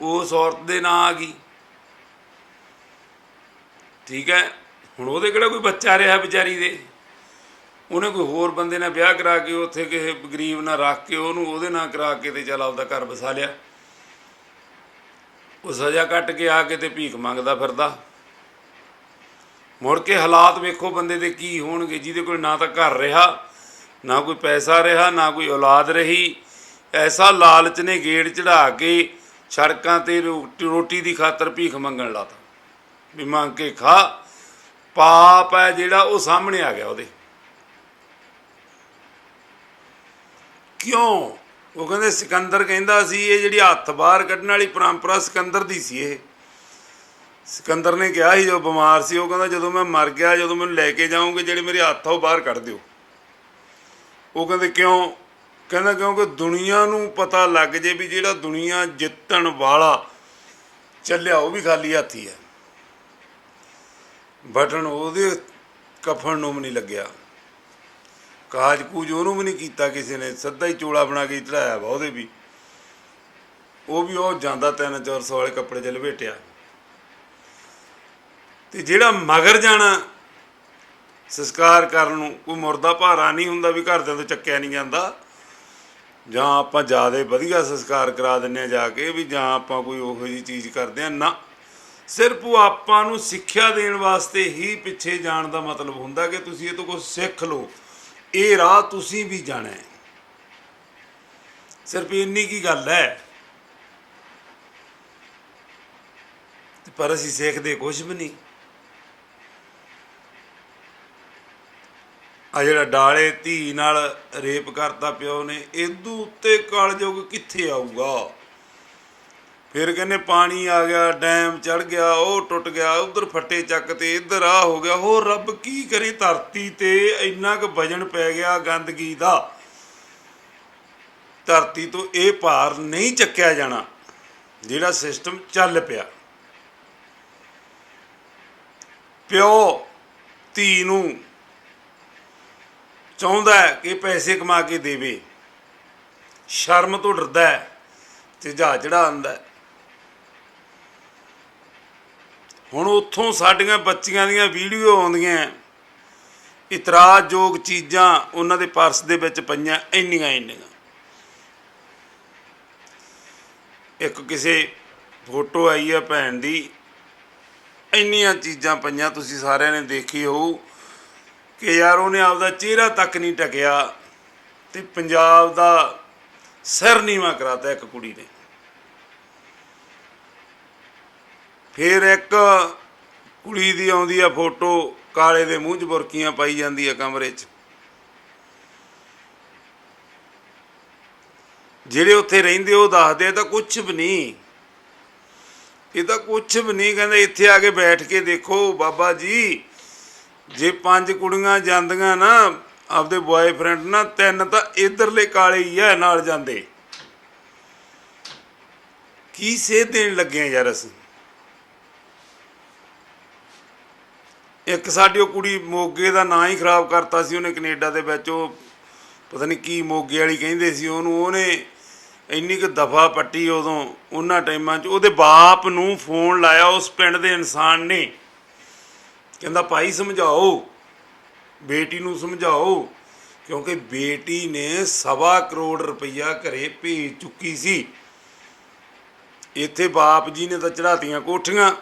ਉਸ ਔਰਤ ਦੇ ਨਾਂ ਆ ਗਈ। ਠੀਕ ਹੈ? ਹੁਣ ਉਹਦੇ ਕਿਹੜਾ ਕੋਈ ਬੱਚਾ ਰਿਹਾ ਵਿਚਾਰੀ ਦੇ? ਉਹਨੇ ਕੋਈ ਹੋਰ ਬੰਦੇ ਨਾਲ ਵਿਆਹ ਕਰਾ ਕੇ ਉੱਥੇ ਕਿਸੇ ਗਰੀਬ ਨਾਲ ਰੱਖ ਕੇ ਉਹਨੂੰ ਉਹਦੇ ਨਾਲ ਕਰਾ ਕੇ ਤੇ ਚੱਲ ਆਪਦਾ ਘਰ ਵਸਾ ਲਿਆ। ਉਹ ਸਜ਼ਾ ਕੱਟ ਕੇ ਆ ਕੇ ਤੇ ਭੀਖ ਮੰਗਦਾ ਫਿਰਦਾ। ਮੁੜ ਕੇ ਹਾਲਾਤ ਵੇਖੋ ਬੰਦੇ ਦੇ ਕੀ ਹੋਣਗੇ, ਜਿਹਦੇ ਕੋਲ ਨਾ ਤਾਂ ਘਰ ਰਿਹਾ, ਨਾ ਕੋਈ ਪੈਸਾ ਰਿਹਾ, ਨਾ ਕੋਈ ਔਲਾਦ ਰਹੀ। ਐਸਾ ਲਾਲਚ ਨੇ ਗੇੜ ਚੜਾ ਕੇ ਸੜਕਾਂ ਤੇ ਰੋਟੀ ਰੋਟੀ ਦੀ ਖਾਤਰ ਭੀਖ ਮੰਗਣ ਲਾਤਾ। ਵੀ ਮੰਗ ਕੇ ਖਾ, ਪਾਪ ਹੈ ਜਿਹੜਾ ਉਹ ਸਾਹਮਣੇ ਆ ਗਿਆ ਉਹਦੇ। ਕਿਉਂ? ਉਹ ਕਹਿੰਦੇ ਸਿਕੰਦਰ ਕਹਿੰਦਾ ਸੀ, ਇਹ ਜਿਹੜੀ ਹੱਥ ਬਾਹਰ ਕੱਢਣ ਵਾਲੀ ਪਰੰਪਰਾ ਸਿਕੰਦਰ ਦੀ ਸੀ ਇਹ। ਸਿਕੰਦਰ ਨੇ ਕਿਹਾ ਸੀ, ਜੋ ਬਿਮਾਰ ਸੀ, ਉਹ ਕਹਿੰਦਾ ਜਦੋਂ ਮੈਂ ਮਰ ਗਿਆ, ਜਦੋਂ ਮੈਨੂੰ ਲੈ ਕੇ ਜਾਓਗੇ, ਜਿਹੜੇ ਮੇਰੇ ਹੱਥ ਆ ਉਹ ਬਾਹਰ ਕੱਢ ਦਿਓ। ਉਹ ਕਹਿੰਦੇ ਕਿਉਂ? ਕਹਿੰਦਾ ਕਿਉਂਕਿ ਦੁਨੀਆ ਨੂੰ ਪਤਾ ਲੱਗ ਜੇ ਵੀ ਜਿਹੜਾ ਦੁਨੀਆ ਜਿੱਤਣ ਵਾਲਾ ਚੱਲਿਆ, ਉਹ ਵੀ ਖਾਲੀ ਹੱਥੀ ਹੈ ਬਟਨ ਉਹਦੇ ਕਫਨ ਨੂੰ ਵੀ ਨਹੀਂ ਲੱਗਿਆ। ਕਾਜ ਕੂਜ ਉਹਨੂੰ ਵੀ ਨਹੀਂ ਕੀਤਾ ਕਿਸੇ ਨੇ, ਸਿੱਧਾ ਹੀ ਚੋਲਾ ਬਣਾ ਕੇ ਚੜਾਇਆ ਵਾ ਉਹਦੇ ਵੀ। ਉਹ ਵੀ ਉਹ ਜਾਂਦਾ ਤਿੰਨ ਚਾਰ ਸੌ ਵਾਲੇ ਕੱਪੜੇ 'ਚ ਲਪੇਟਿਆ। ਤੇ ਜਿਹੜਾ ਮਗਰ ਜਾਣਾ, ਸੰਸਕਾਰ ਕਰਨ ਨੂੰ ਕੋਈ ਮੁਰਦਾ ਭਾਰਾ ਨਹੀਂ ਹੁੰਦਾ ਵੀ ਘਰਦਿਆਂ ਤੋਂ ਚੱਕਿਆ ਨਹੀਂ ਜਾਂਦਾ। ਜਾਂ ਆਪਾਂ ਜ਼ਿਆਦਾ ਵਧੀਆ ਸੰਸਕਾਰ ਕਰਾ ਦਿੰਨੇ ਆ ਜਾ ਕੇ ਵੀ ਜਾਂ ਆਪਾਂ ਕੋਈ ਉਹੋ ਜਿਹੀ ਚੀਜ਼ ਕਰਦੇ ਆ ਨਾ। ਸਿਰਫ ਉਹ ਆਪਾਂ ਨੂੰ ਸਿੱਖਿਆ ਦੇਣ ਵਾਸਤੇ ਹੀ ਪਿੱਛੇ ਜਾਣ ਦਾ ਮਤਲਬ ਹੁੰਦਾ ਕਿ ਤੁਸੀਂ ਇਹ ਤੋਂ ਕੁਝ ਸਿੱਖ ਲਓ। ਇਹ ਰਾਹ ਤੁਸੀਂ ਵੀ ਜਾਣਾ ਹੈ। ਸਿਰਫ ਇੰਨੀ ਕੀ ਗੱਲ ਹੈ। ਪਰ ਅਸੀਂ ਸਿੱਖਦੇ ਕੁਝ ਵੀ ਨਹੀਂ। ਆ ਜਿਹੜਾ ਡਾਲੇ ਧੀ ਨਾਲ ਰੇਪ ਕਰਤਾ ਪਿਓ ਨੇ ਇਦੋਂ ਉੱਤੇ ਕਾਲਯੁਗ ਕਿੱਥੇ ਆਊਗਾ? ਫਿਰ ਕਹਿੰਦੇ ਪਾਣੀ ਆ ਗਿਆ, ਡੈਮ ਚੜ ਗਿਆ, ਉਹ ਟੁੱਟ ਗਿਆ, ਉਧਰ ਫੱਟੇ ਚੱਕ ਤੇ ਇੱਧਰ ਆ ਹੋ ਗਿਆ। ਹੋਰ ਰੱਬ ਕੀ ਕਰੇ ਧਰਤੀ ਤੇ ਇੰਨਾ ਕੁ ਵਜਨ ਪੈ ਗਿਆ ਗੰਦਗੀ ਦਾ? ਧਰਤੀ ਤੋਂ ਇਹ ਭਾਰ ਨਹੀਂ ਚੱਕਿਆ ਜਾਣਾ, ਜਿਹੜਾ ਸਿਸਟਮ ਚੱਲ ਪਿਆ। ਪਿਓ ਧੀ ਨੂੰ ਚਾਹੁੰਦਾ ਹੈ ਕਿ ਪੈਸੇ ਕਮਾ ਕੇ ਦੇਵੇ। ਸ਼ਰਮ ਤੋਂ ਡਰਦਾ ਹੈ ਤੇ ਜਾ ਚੜਾ ਆਂਦਾ ਹੁਣ ਉੱਥੋਂ ਸਾਡੀਆਂ ਬੱਚੀਆਂ ਦੀਆਂ ਵੀਡੀਓ ਆਉਂਦੀਆਂ ਇਤਰਾਜ਼ਯੋਗ ਚੀਜ਼ਾਂ ਉਹਨਾਂ ਦੇ ਪਰਸ ਦੇ ਵਿੱਚ ਪਈਆਂ, ਇੰਨੀਆਂ ਇੰਨੀਆਂ। ਇੱਕ ਕਿਸੇ ਫੋਟੋ ਆਈ ਆ ਭੈਣ ਦੀ, ਇੰਨੀਆਂ ਚੀਜ਼ਾਂ ਪਈਆਂ, ਤੁਸੀਂ ਸਾਰਿਆਂ ਨੇ ਦੇਖੀ ਹੋਊ। ਕਿ ਯਾਰ ਉਹਨੇ ਆਪਦਾ ਚਿਹਰਾ ਤੱਕ ਨਹੀਂ ਟਕਿਆ ਤੇ ਪੰਜਾਬ ਦਾ ਸਿਰ ਨੀਵਾ ਕਰਾਤਾ ਇੱਕ ਕੁੜੀ ਨੇ। ਫਿਰ ਇੱਕ ਕੁੜੀ ਦੀ ਆਉਂਦੀ ਆ ਫੋਟੋ ਕਾਲੇ ਦੇ ਮੂੰਹ 'ਚ ਬੁਰਕੀਆਂ ਪਾਈ ਜਾਂਦੀ ਆ ਕਮਰੇ 'ਚ। ਜਿਹੜੇ ਉੱਥੇ ਰਹਿੰਦੇ ਉਹ ਦੱਸਦੇ ਤਾਂ ਕੁਝ ਵੀ ਨਹੀਂ। ਇਹ ਤਾਂ ਕੁਝ ਵੀ ਨਹੀਂ, ਕਹਿੰਦੇ ਇੱਥੇ ਆ ਕੇ ਬੈਠ ਕੇ ਦੇਖੋ ਬਾਬਾ ਜੀ ਜੇ ਪੰਜ ਕੁੜੀਆਂ ਜਾਂਦੀਆਂ ਨਾ, ਆਪਦੇ ਬॉयਫ੍ਰੈਂਡ ਨਾਲ, ਤਿੰਨ ਤਾਂ ਇਧਰਲੇ ਕਾਲੇ ਹੀ ਆ, ਨਾਲ ਜਾਂਦੇ। ਕੀ ਸੇਧ ਦੇਣ ਲੱਗੇ ਆ ਯਾਰ ਅਸੀਂ? ਇੱਕ ਸਾਡੀ ਉਹ ਕੁੜੀ ਮੋਗੇ ਦਾ ਨਾਂ ਹੀ ਖਰਾਬ ਕਰਤਾ ਸੀ, ਉਹਨੇ ਕੈਨੇਡਾ ਦੇ ਵਿੱਚ, ਉਹ ਪਤਾ ਨਹੀਂ ਕੀ ਮੋਗੇ ਵਾਲੀ ਕਹਿੰਦੇ ਸੀ, ਉਹਨੂੰ ਉਹਨੇ ਇੰਨੀ ਕੁ ਦਫਾ ਪੱਟੀ ਉਦੋਂ, ਉਹਨਾਂ ਟਾਈਮਾਂ 'ਚ, ਉਹਦੇ ਬਾਪ ਨੂੰ ਫੋਨ ਲਾਇਆ, ਉਸ ਪਿੰਡ ਦੇ ਇਨਸਾਨ ਨੇ। ਕਹਿੰਦਾ, ਭਾਈ, ਸਮਝਾਓ। ਬੇਟੀ ਨੂੰ ਸਮਝਾਓ, ਕਿਉਂਕਿ ਬੇਟੀ ਨੇ ਸਵਾ ਕਰੋੜ ਰੁਪਈਆ ਘਰੇ ਭੇਜ ਚੁੱਕੀ ਸੀ। ਇੱਥੇ ਬਾਪ ਜੀ ਨੇ ਤਾਂ ਚੜਾਤੀਆਂ ਕੋਠੀਆਂ।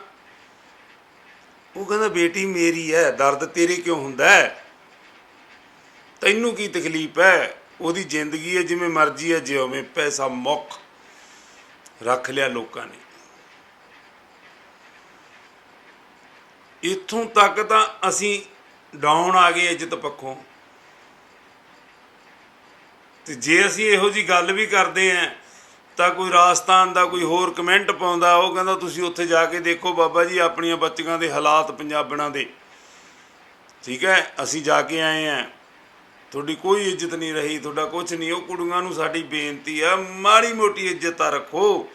ਉਹ ਕਹਿੰਦਾ, ਬੇਟੀ ਮੇਰੀ ਹੈ ਦਰਦ ਤੇਰੇ ਕਿਉਂ ਹੁੰਦਾ ਹੈ ਤੈਨੂੰ ਕੀ ਤਕਲੀਫ ਹੈ ਉਹਦੀ ਜ਼ਿੰਦਗੀ ਹੈ ਜਿਵੇਂ ਮਰਜ਼ੀ ਹੈ ਜਿਵੇਂ ਪੈਸਾ ਮੁੱਖ ਰੱਖ ਲਿਆ ਲੋਕਾਂ ਨੇ। ਇੱਥੋਂ ਤੱਕ ਤਾਂ ਅਸੀਂ ਡਾਊਨ ਆ ਗਏ ਇੱਜ਼ਤ ਪੱਖੋਂ। ਤੇ ਜੇ ਅਸੀਂ ਇਹੋ ਜੀ ਗੱਲ ਵੀ ਕਰਦੇ ਆਂ, ਤਾਂ ਕੋਈ ਰਾਜਸਥਾਨ ਦਾ ਕੋਈ ਹੋਰ ਕਮੈਂਟ ਪਾਉਂਦਾ, ਉਹ ਕਹਿੰਦਾ ਤੁਸੀਂ ਉੱਥੇ ਜਾ ਕੇ ਦੇਖੋ ਬਾਬਾ ਜੀ ਆਪਣੀਆਂ ਬੱਚੀਆਂ ਦੇ ਹਾਲਾਤ ਪੰਜਾਬਣਾਂ ਦੇ। ਠੀਕ ਹੈ, ਅਸੀਂ ਜਾ ਕੇ ਆਏ ਆਂ। ਤੁਹਾਡੀ ਕੋਈ ਇੱਜ਼ਤ ਨਹੀਂ ਰਹੀ, ਤੁਹਾਡਾ ਕੁਝ ਨਹੀਂ, ਉਹ ਕੁੜੀਆਂ ਨੂੰ ਸਾਡੀ ਬੇਨਤੀ ਆ, ਮਾੜੀ ਮੋਟੀ ਇੱਜ਼ਤ ਤਾਂ ਰੱਖੋ।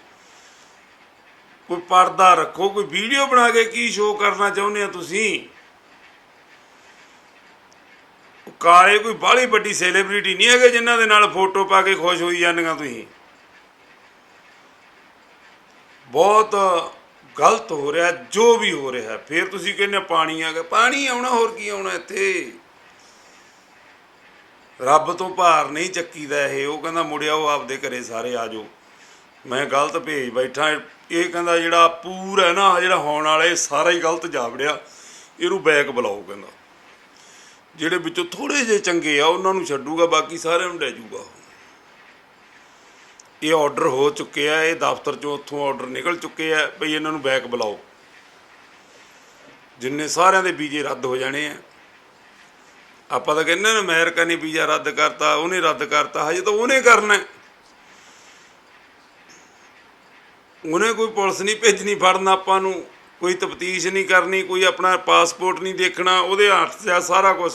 ਕੋਈ ਪਰਦਾ ਰੱਖੋ, ਕੋਈ ਵੀਡੀਓ ਬਣਾ ਕੇ ਕੀ ਸ਼ੋਅ ਕਰਨਾ ਚਾਹੁੰਦੇ ਆ ਤੁਸੀਂ? ਕਾਲੇ ਕੋਈ ਬਾਹਲੀ ਵੱਡੀ ਸੈਲੀਬ੍ਰਿਟੀ ਨਹੀਂ ਹੈਗੇ ਜਿਨ੍ਹਾਂ ਦੇ ਨਾਲ ਫੋਟੋ ਪਾ ਕੇ ਖੁਸ਼ ਹੋਈ ਜਾਂਦੀਆਂ ਤੁਸੀਂ? ਬਹੁਤ ਗਲਤ ਹੋ ਰਿਹਾ, ਜੋ ਵੀ ਹੋ ਰਿਹਾ, ਫਿਰ ਤੁਸੀਂ ਕਹਿੰਦੇ ਪਾਣੀ ਆ ਗਿਆ। ਪਾਣੀ ਆਉਣਾ, ਹੋਰ ਕੀ ਆਉਣਾ ਇੱਥੇ? ਰੱਬ ਤੋਂ ਭਾਰ ਨਹੀਂ ਚੱਕੀਦਾ ਇਹ, ਉਹ ਕਹਿੰਦਾ ਮੁੜਿਆ ਉਹ ਆਪਦੇ ਘਰੇ ਸਾਰੇ ਆ ਜਾਓ। ਮੈਂ ਗਲਤ ਭੇਜ ਬੈਠਾ ਇਹ ਕਹਿੰਦਾ ਜਿਹੜਾ ਪੂਰਾ ਹੈ ਨਾ, ਜਿਹੜਾ ਹੋਣ ਵਾਲਾ, ਇਹ ਸਾਰਾ ਹੀ ਗਲਤ ਜਾਵੜਿਆ। ਇਹਨੂੰ ਬੈਕ ਬੁਲਾਓ ਕਹਿੰਦਾ। ਜਿਹੜੇ ਵਿੱਚੋਂ ਥੋੜੇ ਜਿਹੇ ਚੰਗੇ ਆ, ਉਹਨਾਂ ਨੂੰ ਛੱਡੂਗਾ, ਬਾਕੀ ਸਾਰਿਆਂ ਨੂੰ ਲੈ ਜਾਊਗਾ। ਇਹ ਆਰਡਰ ਹੋ ਚੁੱਕੇ ਆ, ਇਹ ਦਫ਼ਤਰ ਚੋਂ ਉੱਥੋਂ ਆਰਡਰ ਨਿਕਲ ਚੁੱਕੇ ਆ ਭਈ ਇਹਨਾਂ ਨੂੰ ਬੈਕ ਬੁਲਾਓ। ਜਿੰਨੇ ਸਾਰਿਆਂ ਦੇ ਵੀਜ਼ੇ ਰੱਦ ਹੋ ਜਾਣੇ ਆ। ਆਪਾਂ ਤਾਂ ਕਹਿੰਦੇ ਨੇ ਅਮਰੀਕਾ ਨੇ ਵੀਜ਼ਾ ਰੱਦ ਕਰਤਾ, ਉਹਨੇ ਰੱਦ ਕਰਤਾ, ਹਜੇ ਤਾਂ ਉਹਨੇ ਕਰਨਾ ਹੈ। ਉਹਨੇ ਕੋਈ ਪੁਲਿਸ ਨਹੀਂ ਭੇਜਣੀ ਫੜਨ, ਆਪਾਂ ਨੂੰ ਕੋਈ ਤਫਤੀਸ਼ ਨਹੀਂ ਕਰਨੀ, ਕੋਈ ਆਪਣਾ ਪਾਸਪੋਰਟ ਨਹੀਂ ਦੇਖਣਾ, ਉਹਦੇ ਹੱਥ 'ਚ ਆ ਸਾਰਾ ਕੁਝ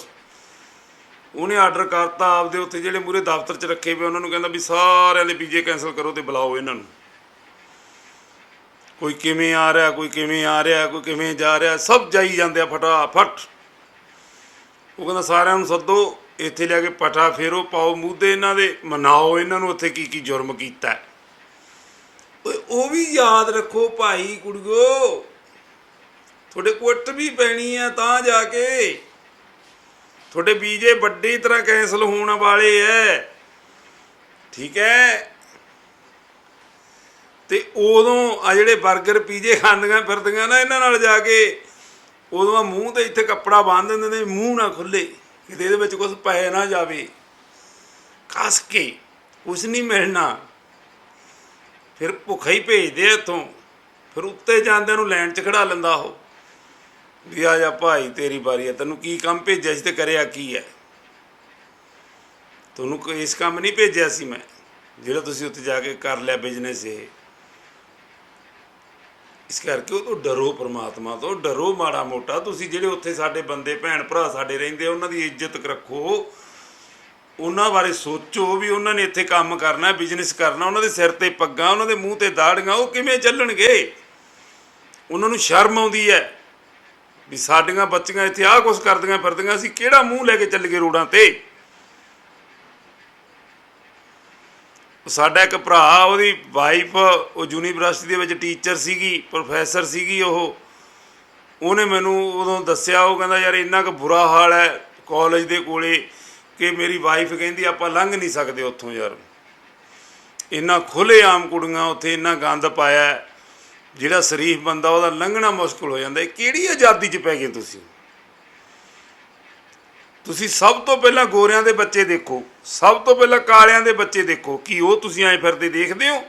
ਉਹਨੇ ਆਰਡਰ ਕਰਤਾ ਆਪਦੇ ਉੱਥੇ, ਜਿਹੜੇ ਮੂਰੇ ਦਫ਼ਤਰ 'ਚ ਰੱਖੇ ਪਏ, ਉਹਨਾਂ ਨੂੰ ਕਹਿੰਦਾ ਵੀ ਸਾਰਿਆਂ ਦੇ ਵੀਜ਼ੇ ਕੈਨਸਲ ਕਰੋ ਤੇ ਬੁਲਾਓ ਇਹਨਾਂ ਨੂੰ। ਕੋਈ ਕਿਵੇਂ ਆ ਰਿਹਾ, ਕੋਈ ਕਿਵੇਂ ਆ ਰਿਹਾ, ਕੋਈ ਕਿਵੇਂ ਜਾ ਰਿਹਾ, ਸਭ ਜਾਈ ਜਾਂਦੇ ਆ ਫਟਾਫਟ। ਉਹ ਕਹਿੰਦਾ ਸਾਰਿਆਂ ਨੂੰ ਸੱਦੋ, ਇੱਥੇ ਲਿਆ ਕੇ ਪਟਾ ਫੇਰੋ, ਪਾਓ ਮੂਧੇ ਇਹਨਾਂ ਦੇ, ਮਨਾਓ ਇਹਨਾਂ ਨੂੰ ਉੱਥੇ ਕੀ ਕੀ ਜੁਰਮ ਕੀਤਾ। ਉਹ ਵੀ ਯਾਦ ਰੱਖੋ ਭਾਈ ਕੁੜੀਓ। ਤੁਹਾਡੇ ਕੁੱਟ ਵੀ ਪੈਣੀ ਆ ਤਾਂ ਜਾ ਕੇ। ਤੁਹਾਡੇ ਵੀਜ਼ੇ ਵੱਡੀ ਤਰ੍ਹਾਂ ਕੈਂਸਲ ਹੋਣ ਵਾਲੇ ਐ। ਠੀਕ ਹੈ ਤੇ ਉਦੋਂ ਆ ਜਿਹੜੇ 버ਗਰ ਪੀਜੇ ਖਾਂਦੀਆਂ ਫਿਰਦੀਆਂ ਨਾ ਇਹਨਾਂ ਨਾਲ ਜਾ ਕੇ, ਉਦੋਂ ਆ ਮੂੰਹ ਤੇ ਇੱਥੇ ਕੱਪੜਾ ਬੰਨ ਦਿੰਦੇ ਨੇ, ਮੂੰਹ ਨਾ ਖੁੱਲੇ, ਕਿਤੇ ਇਹਦੇ ਵਿੱਚ ਕੁਝ ਪੈ ਨਾ ਜਾਵੇ। ਕੱਸ ਕੇ ਕੁਝ ਨਹੀਂ ਮਿਲਣਾ। ਫਿਰ ਭੁੱਖਾ ਹੀ ਭੇਜਦੇ ਆ ਇੱਥੋਂ। ਫਿਰ ਉੱਤੇ ਜਾਂਦਿਆਂ ਨੂੰ ਲੈਣ 'ਚ ਖੜਾ ਲੈਂਦਾ ਉਹ। ਵੀ ਆ ਜਾ ਭਾਈ, ਤੇਰੀ ਵਾਰੀ ਹੈ ਤੈਨੂੰ ਕੀ ਕੰਮ ਭੇਜਿਆ ਸੀ ਤੇ ਕਰਿਆ ਕੀ ਹੈ? ਤੁਹਾਨੂੰ ਕੋਈ ਇਸ ਕੰਮ ਨਹੀਂ ਭੇਜਿਆ ਸੀ ਮੈਂ, ਜਿਹੜਾ ਤੁਸੀਂ ਉੱਥੇ ਜਾ ਕੇ ਕਰ ਲਿਆ ਬਿਜ਼ਨਸ ਇਹ। ਇਸ ਕਰਕੇ ਉਹ ਤੋਂ ਡਰੋ ਪ੍ਰਮਾਤਮਾ ਤੋਂ, ਡਰੋ ਮਾੜਾ ਮੋਟਾ। ਤੁਸੀਂ ਜਿਹੜੇ ਉੱਥੇ ਸਾਡੇ ਬੰਦੇ, ਭੈਣ ਭਰਾ ਸਾਡੇ ਰਹਿੰਦੇ ਉਹਨਾਂ ਦੀ ਇੱਜ਼ਤ ਰੱਖੋ। ਉਹਨਾਂ ਬਾਰੇ ਸੋਚੋ ਵੀ ਉਹਨਾਂ ਨੇ ਇੱਥੇ ਕੰਮ ਕਰਨਾ ਬਿਜ਼ਨਸ ਕਰਨਾ, ਉਹਨਾਂ ਦੇ ਸਿਰ ਤੇ ਪੱਗਾਂ, ਉਹਨਾਂ ਦੇ ਮੂੰਹ ਤੇ ਦਾੜੀਆਂ, ਉਹ ਕਿਵੇਂ ਚੱਲਣਗੇ? ਉਹਨਾਂ ਨੂੰ ਸ਼ਰਮ ਆਉਂਦੀ ਹੈ ਵੀ ਸਾਡੀਆਂ ਬੱਚੀਆਂ ਇੱਥੇ ਆਹ ਕੁਛ ਕਰਦੀਆਂ ਫਿਰਦੀਆਂ ਅਸੀਂ ਕਿਹੜਾ ਮੂੰਹ ਲੈ ਕੇ ਚੱਲ ਗਏ ਰੋਡਾਂ ਤੇ? ਸਾਡਾ ਇੱਕ ਭਰਾ, ਉਹਦੀ ਵਾਈਫ ਉਹ ਯੂਨੀਵਰਸਿਟੀ ਦੇ ਵਿੱਚ ਟੀਚਰ ਸੀਗੀ ਪ੍ਰੋਫੈਸਰ ਸੀਗੀ ਉਹ। ਉਹਨੇ ਮੈਨੂੰ ਉਦੋਂ ਦੱਸਿਆ, ਉਹ ਕਹਿੰਦਾ, ਯਾਰ, ਇੰਨਾ ਕੁ ਬੁਰਾ ਹਾਲ ਹੈ ਕਾਲਜ ਦੇ ਕੋਲੇ ਕਿ ਮੇਰੀ ਵਾਈਫ ਕਹਿੰਦੀ, ਆਪਾਂ ਲੰਘ ਨਹੀਂ ਸਕਦੇ ਉੱਥੋਂ ਯਾਰ। ਇੰਨਾ ਖੁੱਲੇ ਆਮ ਕੁੜੀਆਂ ਉੱਥੇ ਇੰਨਾ ਗੰਦ ਪਾਇਆ ਜਿਹੜਾ ਸ਼ਰੀਫ ਬੰਦਾ ਉਹਦਾ ਲੰਘਣਾ ਮੁਸ਼ਕਲ ਹੋ ਜਾਂਦਾ। ਇਹ ਕਿਹੜੀ ਆਜ਼ਾਦੀ 'ਚ ਪੈ ਗਏ ਤੁਸੀਂ? ਤੁਸੀਂ ਸਭ ਤੋਂ ਪਹਿਲਾਂ ਗੋਰਿਆਂ ਦੇ ਬੱਚੇ ਦੇਖੋ, ਸਭ ਤੋਂ ਪਹਿਲਾਂ ਕਾਲਿਆਂ ਦੇ ਬੱਚੇ ਦੇਖੋ। ਕੀ ਉਹ ਤੁਸੀਂ ਐਂ ਫਿਰਦੇ ਦੇਖਦੇ ਹੋ?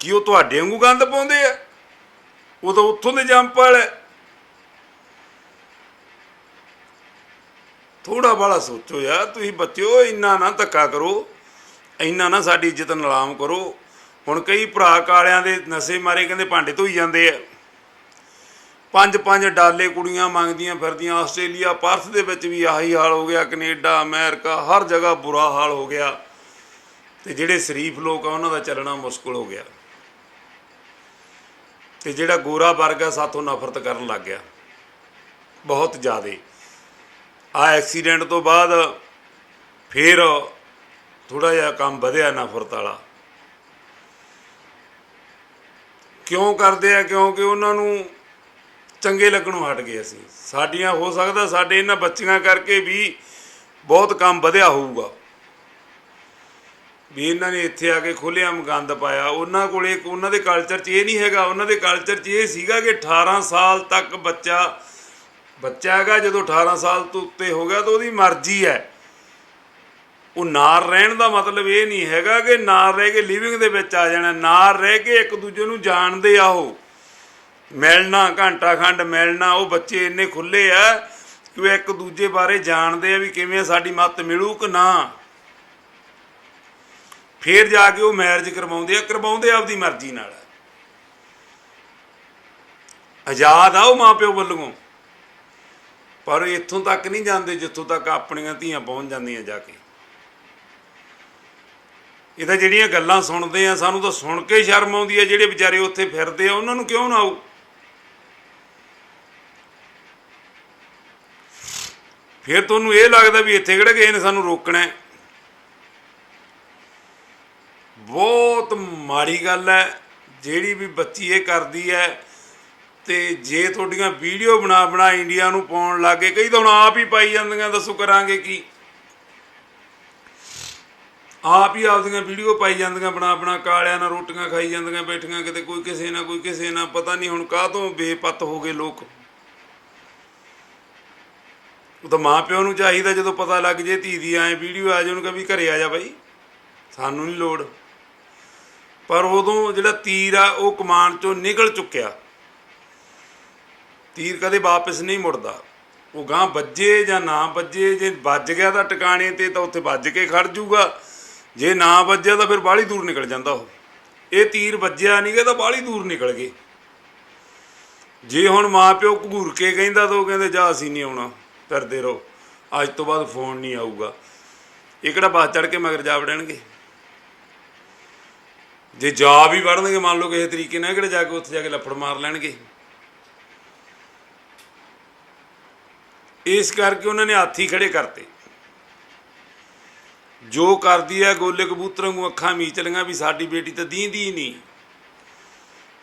ਕੀ ਉਹ ਤੁਹਾਡੇ ਵਾਂਗੂ ਗੰਦ ਪਾਉਂਦੇ ਆ? ਉਹ ਤਾਂ ਉੱਥੋਂ ਦੇ ਜੰਪਲ ਹੈ ਥੋੜਾ ਬਾਲਾ ਸੋਚੋ ਯਾਰ, ਤੁਸੀਂ ਬੱਚਿਓ, ਇੰਨਾ ਨਾ ਧੱਕਾ ਕਰੋ, ਇੰਨਾ ਨਾ ਸਾਡੀ ਇੱਜ਼ਤ ਨਿਲਾਮ ਕਰੋ। ਹੁਣ ਕਈ ਭਰਾ ਕਾਲਿਆਂ ਦੇ ਨਸ਼ੇ ਮਾਰੇ ਕਹਿੰਦੇ ਭਾਂਡੇ ਧੋਈ ਜਾਂਦੇ ਆ। ਪੰਜ ਪੰਜ ਡਾਲੇ ਕੁੜੀਆਂ ਮੰਗਦੀਆਂ ਫਿਰਦੀਆਂ, ਆਸਟ੍ਰੇਲੀਆ, ਪਰਥ ਦੇ ਵਿੱਚ ਵੀ ਆਹੀ ਹਾਲ ਹੋ ਗਿਆ, ਕੈਨੇਡਾ, ਅਮਰੀਕਾ, ਹਰ ਜਗ੍ਹਾ ਬੁਰਾ ਹਾਲ ਹੋ ਗਿਆ। ਤੇ ਜਿਹੜੇ ਸ਼ਰੀਫ ਲੋਕ ਆ, ਉਹਨਾਂ ਦਾ ਚੱਲਣਾ ਮੁਸ਼ਕਲ ਹੋ ਗਿਆ। ਤੇ ਜਿਹੜਾ ਗੋਰਾ ਵਰਗ ਆ, ਸਾਥੋਂ ਨਫ਼ਰਤ ਕਰਨ ਲੱਗ ਗਿਆ। ਬਹੁਤ ਜ਼ਿਆਦੇ। ਆ ਐਕਸੀਡੈਂਟ ਤੋਂ ਬਾਅਦ ਫਿਰ ਥੋੜਾ ਜਿਹਾ ਕੰਮ ਵਧਿਆ ਨਫ਼ਰਤ ਵਾਲਾ। ਕਿਉਂ ਕਰਦੇ ਆ? ਕਿਉਂਕਿ ਉਹਨਾਂ ਨੂੰ ਚੰਗੇ ਲੱਗਣੋਂ ਹਟ ਗਏ ਅਸੀਂ। ਸਾਡੀਆਂ ਹੋ ਸਕਦਾ ਸਾਡੇ ਇਹਨਾਂ ਬੱਚੀਆਂ ਕਰਕੇ ਵੀ ਬਹੁਤ ਕੰਮ ਵਧਿਆ ਹੋਊਗਾ। ਵੀ ਇਹਨਾਂ ਨੇ ਇੱਥੇ ਆ ਕੇ ਖੁੱਲ੍ਹੇਆਮ ਗੰਦ ਪਾਇਆ। ਉਹਨਾਂ ਕੋਲੇ ਉਹਨਾਂ ਦੇ ਕਲਚਰ 'ਚ ਇਹ ਨਹੀਂ ਹੈਗਾ। ਉਹਨਾਂ ਦੇ ਕਲਚਰ 'ਚ ਇਹ ਸੀਗਾ ਕਿ 18 ਸਾਲ ਤੱਕ ਬੱਚਾ ਬੱਚਾ ਹੈਗਾ, ਜਦੋਂ 18 ਸਾਲ ਤੋਂ ਉੱਤੇ ਹੋ ਗਿਆ ਤਾਂ ਉਹਦੀ ਮਰਜ਼ੀ ਹੈ। ਉਹ ਨਾਰ ਰਹਿਣ ਦਾ ਮਤਲਬ ਇਹ ਨਹੀਂ ਹੈਗਾ ਕਿ ਨਾਲ ਰਹਿ ਕੇ ਲਿਵਿੰਗ ਦੇ ਵਿੱਚ ਆ ਜਾਣਾ ਨਾਰ ਰਹਿ ਕੇ ਇੱਕ ਦੂਜੇ ਨੂੰ ਜਾਣਦੇ ਆ ਉਹ। ਮਿਲਣਾ, ਘੰਟਾ ਖੰਡ ਮਿਲਣਾ, ਉਹ ਬੱਚੇ ਇੰਨੇ ਖੁੱਲੇ ਆ ਕਿ ਉਹ ਇੱਕ ਦੂਜੇ ਬਾਰੇ ਜਾਣਦੇ ਆ ਵੀ ਕਿਵੇਂ ਸਾਡੀ ਮੱਤ ਮਿਲੂ ਕਿ ਨਾ। ਫੇਰ ਜਾ ਕੇ ਉਹ ਮੈਰਿਜ ਕਰਵਾਉਂਦੇ ਆ, ਕਰਵਾਉਂਦੇ ਆਪਦੀ ਮਰਜ਼ੀ ਨਾਲ। ਆਜ਼ਾਦ ਆ ਉਹ ਮਾਪਿਓ ਵੱਲੋਂ। ਪਰ ਇੱਥੋਂ ਤੱਕ ਨਹੀਂ ਜਾਂਦੇ ਜਿੱਥੋਂ ਤੱਕ ਆਪਣੀਆਂ ਧੀਆਂ ਪਹੁੰਚ ਜਾਂਦੀਆਂ ਜਾ ਕੇ। ਇਹ ਤਾਂ ਜਿਹੜੀਆਂ ਗੱਲਾਂ ਸੁਣਦੇ ਆ, ਸਾਨੂੰ ਤਾਂ ਸੁਣ ਕੇ ਸ਼ਰਮ ਆਉਂਦੀ ਹੈ ਜਿਹੜੇ ਵਿਚਾਰੇ ਉੱਥੇ ਫਿਰਦੇ ਆ, ਉਹਨਾਂ ਨੂੰ ਕਿਉਂ ਨਾ ਆਉ ਫਿਰ ਤੁਹਾਨੂੰ ਇਹ ਲੱਗਦਾ ਵੀ ਇੱਥੇ ਕਿਹੜਾ ਕਿਸੇ ਨੇ ਸਾਨੂੰ ਰੋਕਣਾ ਹੈ। ਬਹੁਤ ਮਾੜੀ ਗੱਲ ਹੈ, ਜਿਹੜੀ ਵੀ ਬੱਚੀ ਇਹ ਕਰਦੀ ਹੈ ਤੇ ਜੇ ਤੁਹਾਡੀਆਂ ਵੀਡੀਓ ਬਣਾ ਬਣਾ ਇੰਡੀਆ ਨੂੰ ਪਾਉਣ ਲੱਗੇ, ਕਈ ਤਾਂ ਹੁਣ ਆਪ ਹੀ ਪਾਈ ਜਾਂਦੀਆਂ, ਦੱਸੋ ਕਰਾਂਗੇ ਕੀ? ਆਪ ਹੀ ਆਪਦੀਆਂ ਵੀਡੀਓ ਪਾਈ ਜਾਂਦੀਆਂ, ਬਣਾ ਬਣਾ ਕਾਲਿਆਂ ਨਾਲ ਰੋਟੀਆਂ ਖਾਈ ਜਾਂਦੀਆਂ, ਬੈਠੀਆਂ ਕਿਤੇ, ਕੋਈ ਕਿਸੇ ਨਾਲ, ਕੋਈ ਕਿਸੇ ਨਾਲ, ਪਤਾ ਨਹੀਂ ਹੁਣ ਕਾਹ ਤੋਂ ਬੇਪਤ ਹੋ ਗਏ ਲੋਕ। ਉਹ ਤਾਂ ਮਾਂ ਪਿਓ ਨੂੰ ਚਾਹੀਦਾ ਜਦੋਂ ਪਤਾ ਲੱਗ ਜੇ, ਧੀ ਦੀ ਐ ਵੀਡੀਓ ਆ ਜੇ, ਉਹਨੂੰ ਕਹ ਘਰੇ ਆ ਜਾ ਬਾਈ, ਸਾਨੂੰ ਨਹੀਂ ਲੋੜ। ਪਰ ਉਦੋਂ ਜਿਹੜਾ ਤੀਰ ਆ, ਉਹ ਕਮਾਨ ਚੋਂ ਨਿਕਲ ਚੁੱਕਿਆ। ਤੀਰ ਕਦੇ ਵਾਪਸ ਨਹੀਂ ਮੁੜਦਾ। ਉਹ ਗਾਂ ਵੱਜੇ ਜਾਂ ਨਾ ਵੱਜੇ, ਜੇ ਵੱਜ ਗਿਆ ਤਾਂ ਟਿਕਾਣੇ ਤੇ ਤਾਂ ਉੱਥੇ ਵੱਜ ਕੇ ਖੜ ਜਾਊਗਾ ਜੇ ਨਾ ਵੱਜਿਆ ਤਾਂ ਫਿਰ ਬਾਹਲੀ ਦੂਰ ਨਿਕਲ ਜਾਂਦਾ ਉਹ। ਇਹ ਤੀਰ ਵੱਜਿਆ ਨਹੀਂ ਗਾ ਤਾਂ ਬਾਹਲੀ ਦੂਰ ਨਿਕਲ ਗਏ। ਜੇ ਹੁਣ ਮਾਪਿਓ ਘੂਰ ਕੇ ਕਹਿੰਦਾ ਤਾਂ ਉਹ ਕਹਿੰਦੇ, ਜਾ ਅਸੀਂ ਨਹੀਂ ਆਉਣਾ ਕਰਦੇ ਰਹੋ। ਅੱਜ ਤੋਂ ਬਾਅਦ ਫੋਨ ਨਹੀਂ ਆਊਗਾ। ਇਹ ਕਿਹੜਾ ਬਾਸ ਚੜ ਕੇ ਮਗਰ ਜਾ ਵੜਨਗੇ? ਜੇ ਜਾ ਵੀ ਵੜਨਗੇ, ਮੰਨ ਲਓ ਕਿਸੇ ਤਰੀਕੇ ਨਾਲ ਕਿਹੜੇ ਜਾ ਕੇ ਉੱਥੇ ਜਾ ਕੇ ਲੱਫੜ ਮਾਰ ਲੈਣਗੇ? ਇਸ ਕਰਕੇ ਉਹਨਾਂ ਨੇ ਹਾਥੀ ਖੜੇ ਕਰਤੇ। ਜੋ ਕਰਦੀ ਹੈ ਗੋਲੇ ਕਬੂਤਰਾਂ ਨੂੰ ਅੱਖਾਂ ਮੀਚ ਲਈਆਂ ਵੀ ਸਾਡੀ ਬੇਟੀ ਤਾਂ ਦੀਂਦੀ ਨਹੀਂ।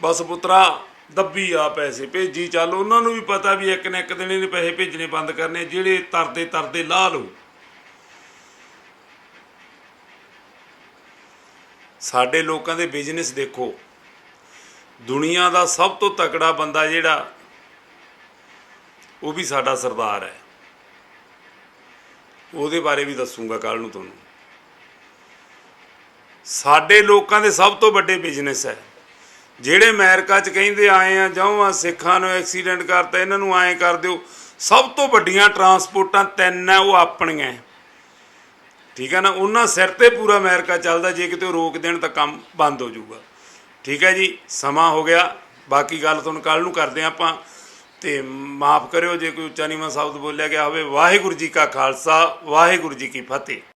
ਬਸ ਪੁੱਤਰਾ, ਦੱਬੀ ਆ ਪੈਸੇ, ਭੇਜੀ ਚੱਲ। ਉਹਨਾਂ ਨੂੰ ਵੀ ਪਤਾ ਵੀ ਇੱਕ ਨਾ ਇੱਕ ਦਿਨ ਇਹਨੇ ਪੈਸੇ ਭੇਜਣੇ ਬੰਦ ਕਰਨੇ, ਜਿਹੜੇ ਤਰਦੇ ਤਰਦੇ ਲਾ ਲਓ। ਸਾਡੇ ਲੋਕਾਂ ਦੇ ਬਿਜ਼ਨਸ ਦੇਖੋ। ਦੁਨੀਆ ਦਾ ਸਭ ਤੋਂ ਤਕੜਾ ਬੰਦਾ ਜਿਹੜਾ ਉਹ ਵੀ ਸਾਡਾ ਸਰਦਾਰ ਹੈ। ਉਹਦੇ ਬਾਰੇ ਵੀ ਦੱਸੂਗਾ ਕੱਲ ਨੂੰ ਤੁਹਾਨੂੰ। ਸਾਡੇ ਲੋਕਾਂ ਦੇ ਸਭ ਤੋਂ ਵੱਡੇ ਬਿਜ਼ਨਸ ਹੈ। ਜਿਹੜੇ ਅਮਰੀਕਾ 'ਚ ਕਹਿੰਦੇ ਆਏ ਆ ਜਾਓ ਆ ਸਿੱਖਾਂ ਨੂੰ ਐਕਸੀਡੈਂਟ ਕਰਤਾ, ਇਹਨਾਂ ਨੂੰ ਐਂ ਕਰ ਦਿਓ। ਸਭ ਤੋਂ ਵੱਡੀਆਂ ਟਰਾਂਸਪੋਰਟਾਂ ਤਿੰਨ ਹੈ, ਉਹ ਆਪਣੀਆਂ ਠੀਕ ਹੈ ਨਾ? ਉਹਨਾਂ ਸਿਰ ਤੇ ਪੂਰਾ ਅਮਰੀਕਾ ਚੱਲਦਾ, ਜੇ ਕਿਤੇ ਉਹ ਰੋਕ ਦੇਣ ਤਾਂ ਕੰਮ ਬੰਦ ਹੋ ਜਾਊਗਾ। ਠੀਕ ਹੈ ਜੀ? ਸਮਾਂ ਹੋ ਗਿਆ। ਬਾਕੀ ਗੱਲ ਤੁਹਾਨੂੰ ਕੱਲ ਨੂੰ ਕਰਦੇ ਹਾਂ ਆਪਾਂ। ਤੇ ਮਾਫ ਕਰਿਓ ਜੇ ਕੋਈ ਉੱਚਾ ਨੀਵਾਂ ਸ਼ਬਦ ਬੋਲਿਆ ਗਿਆ ਹੋਵੇ, ਵਾਹਿਗੁਰੂ ਜੀ ਕਾ ਖਾਲਸਾ, ਵਾਹਿਗੁਰੂ ਜੀ ਕੀ ਫਤਿਹ।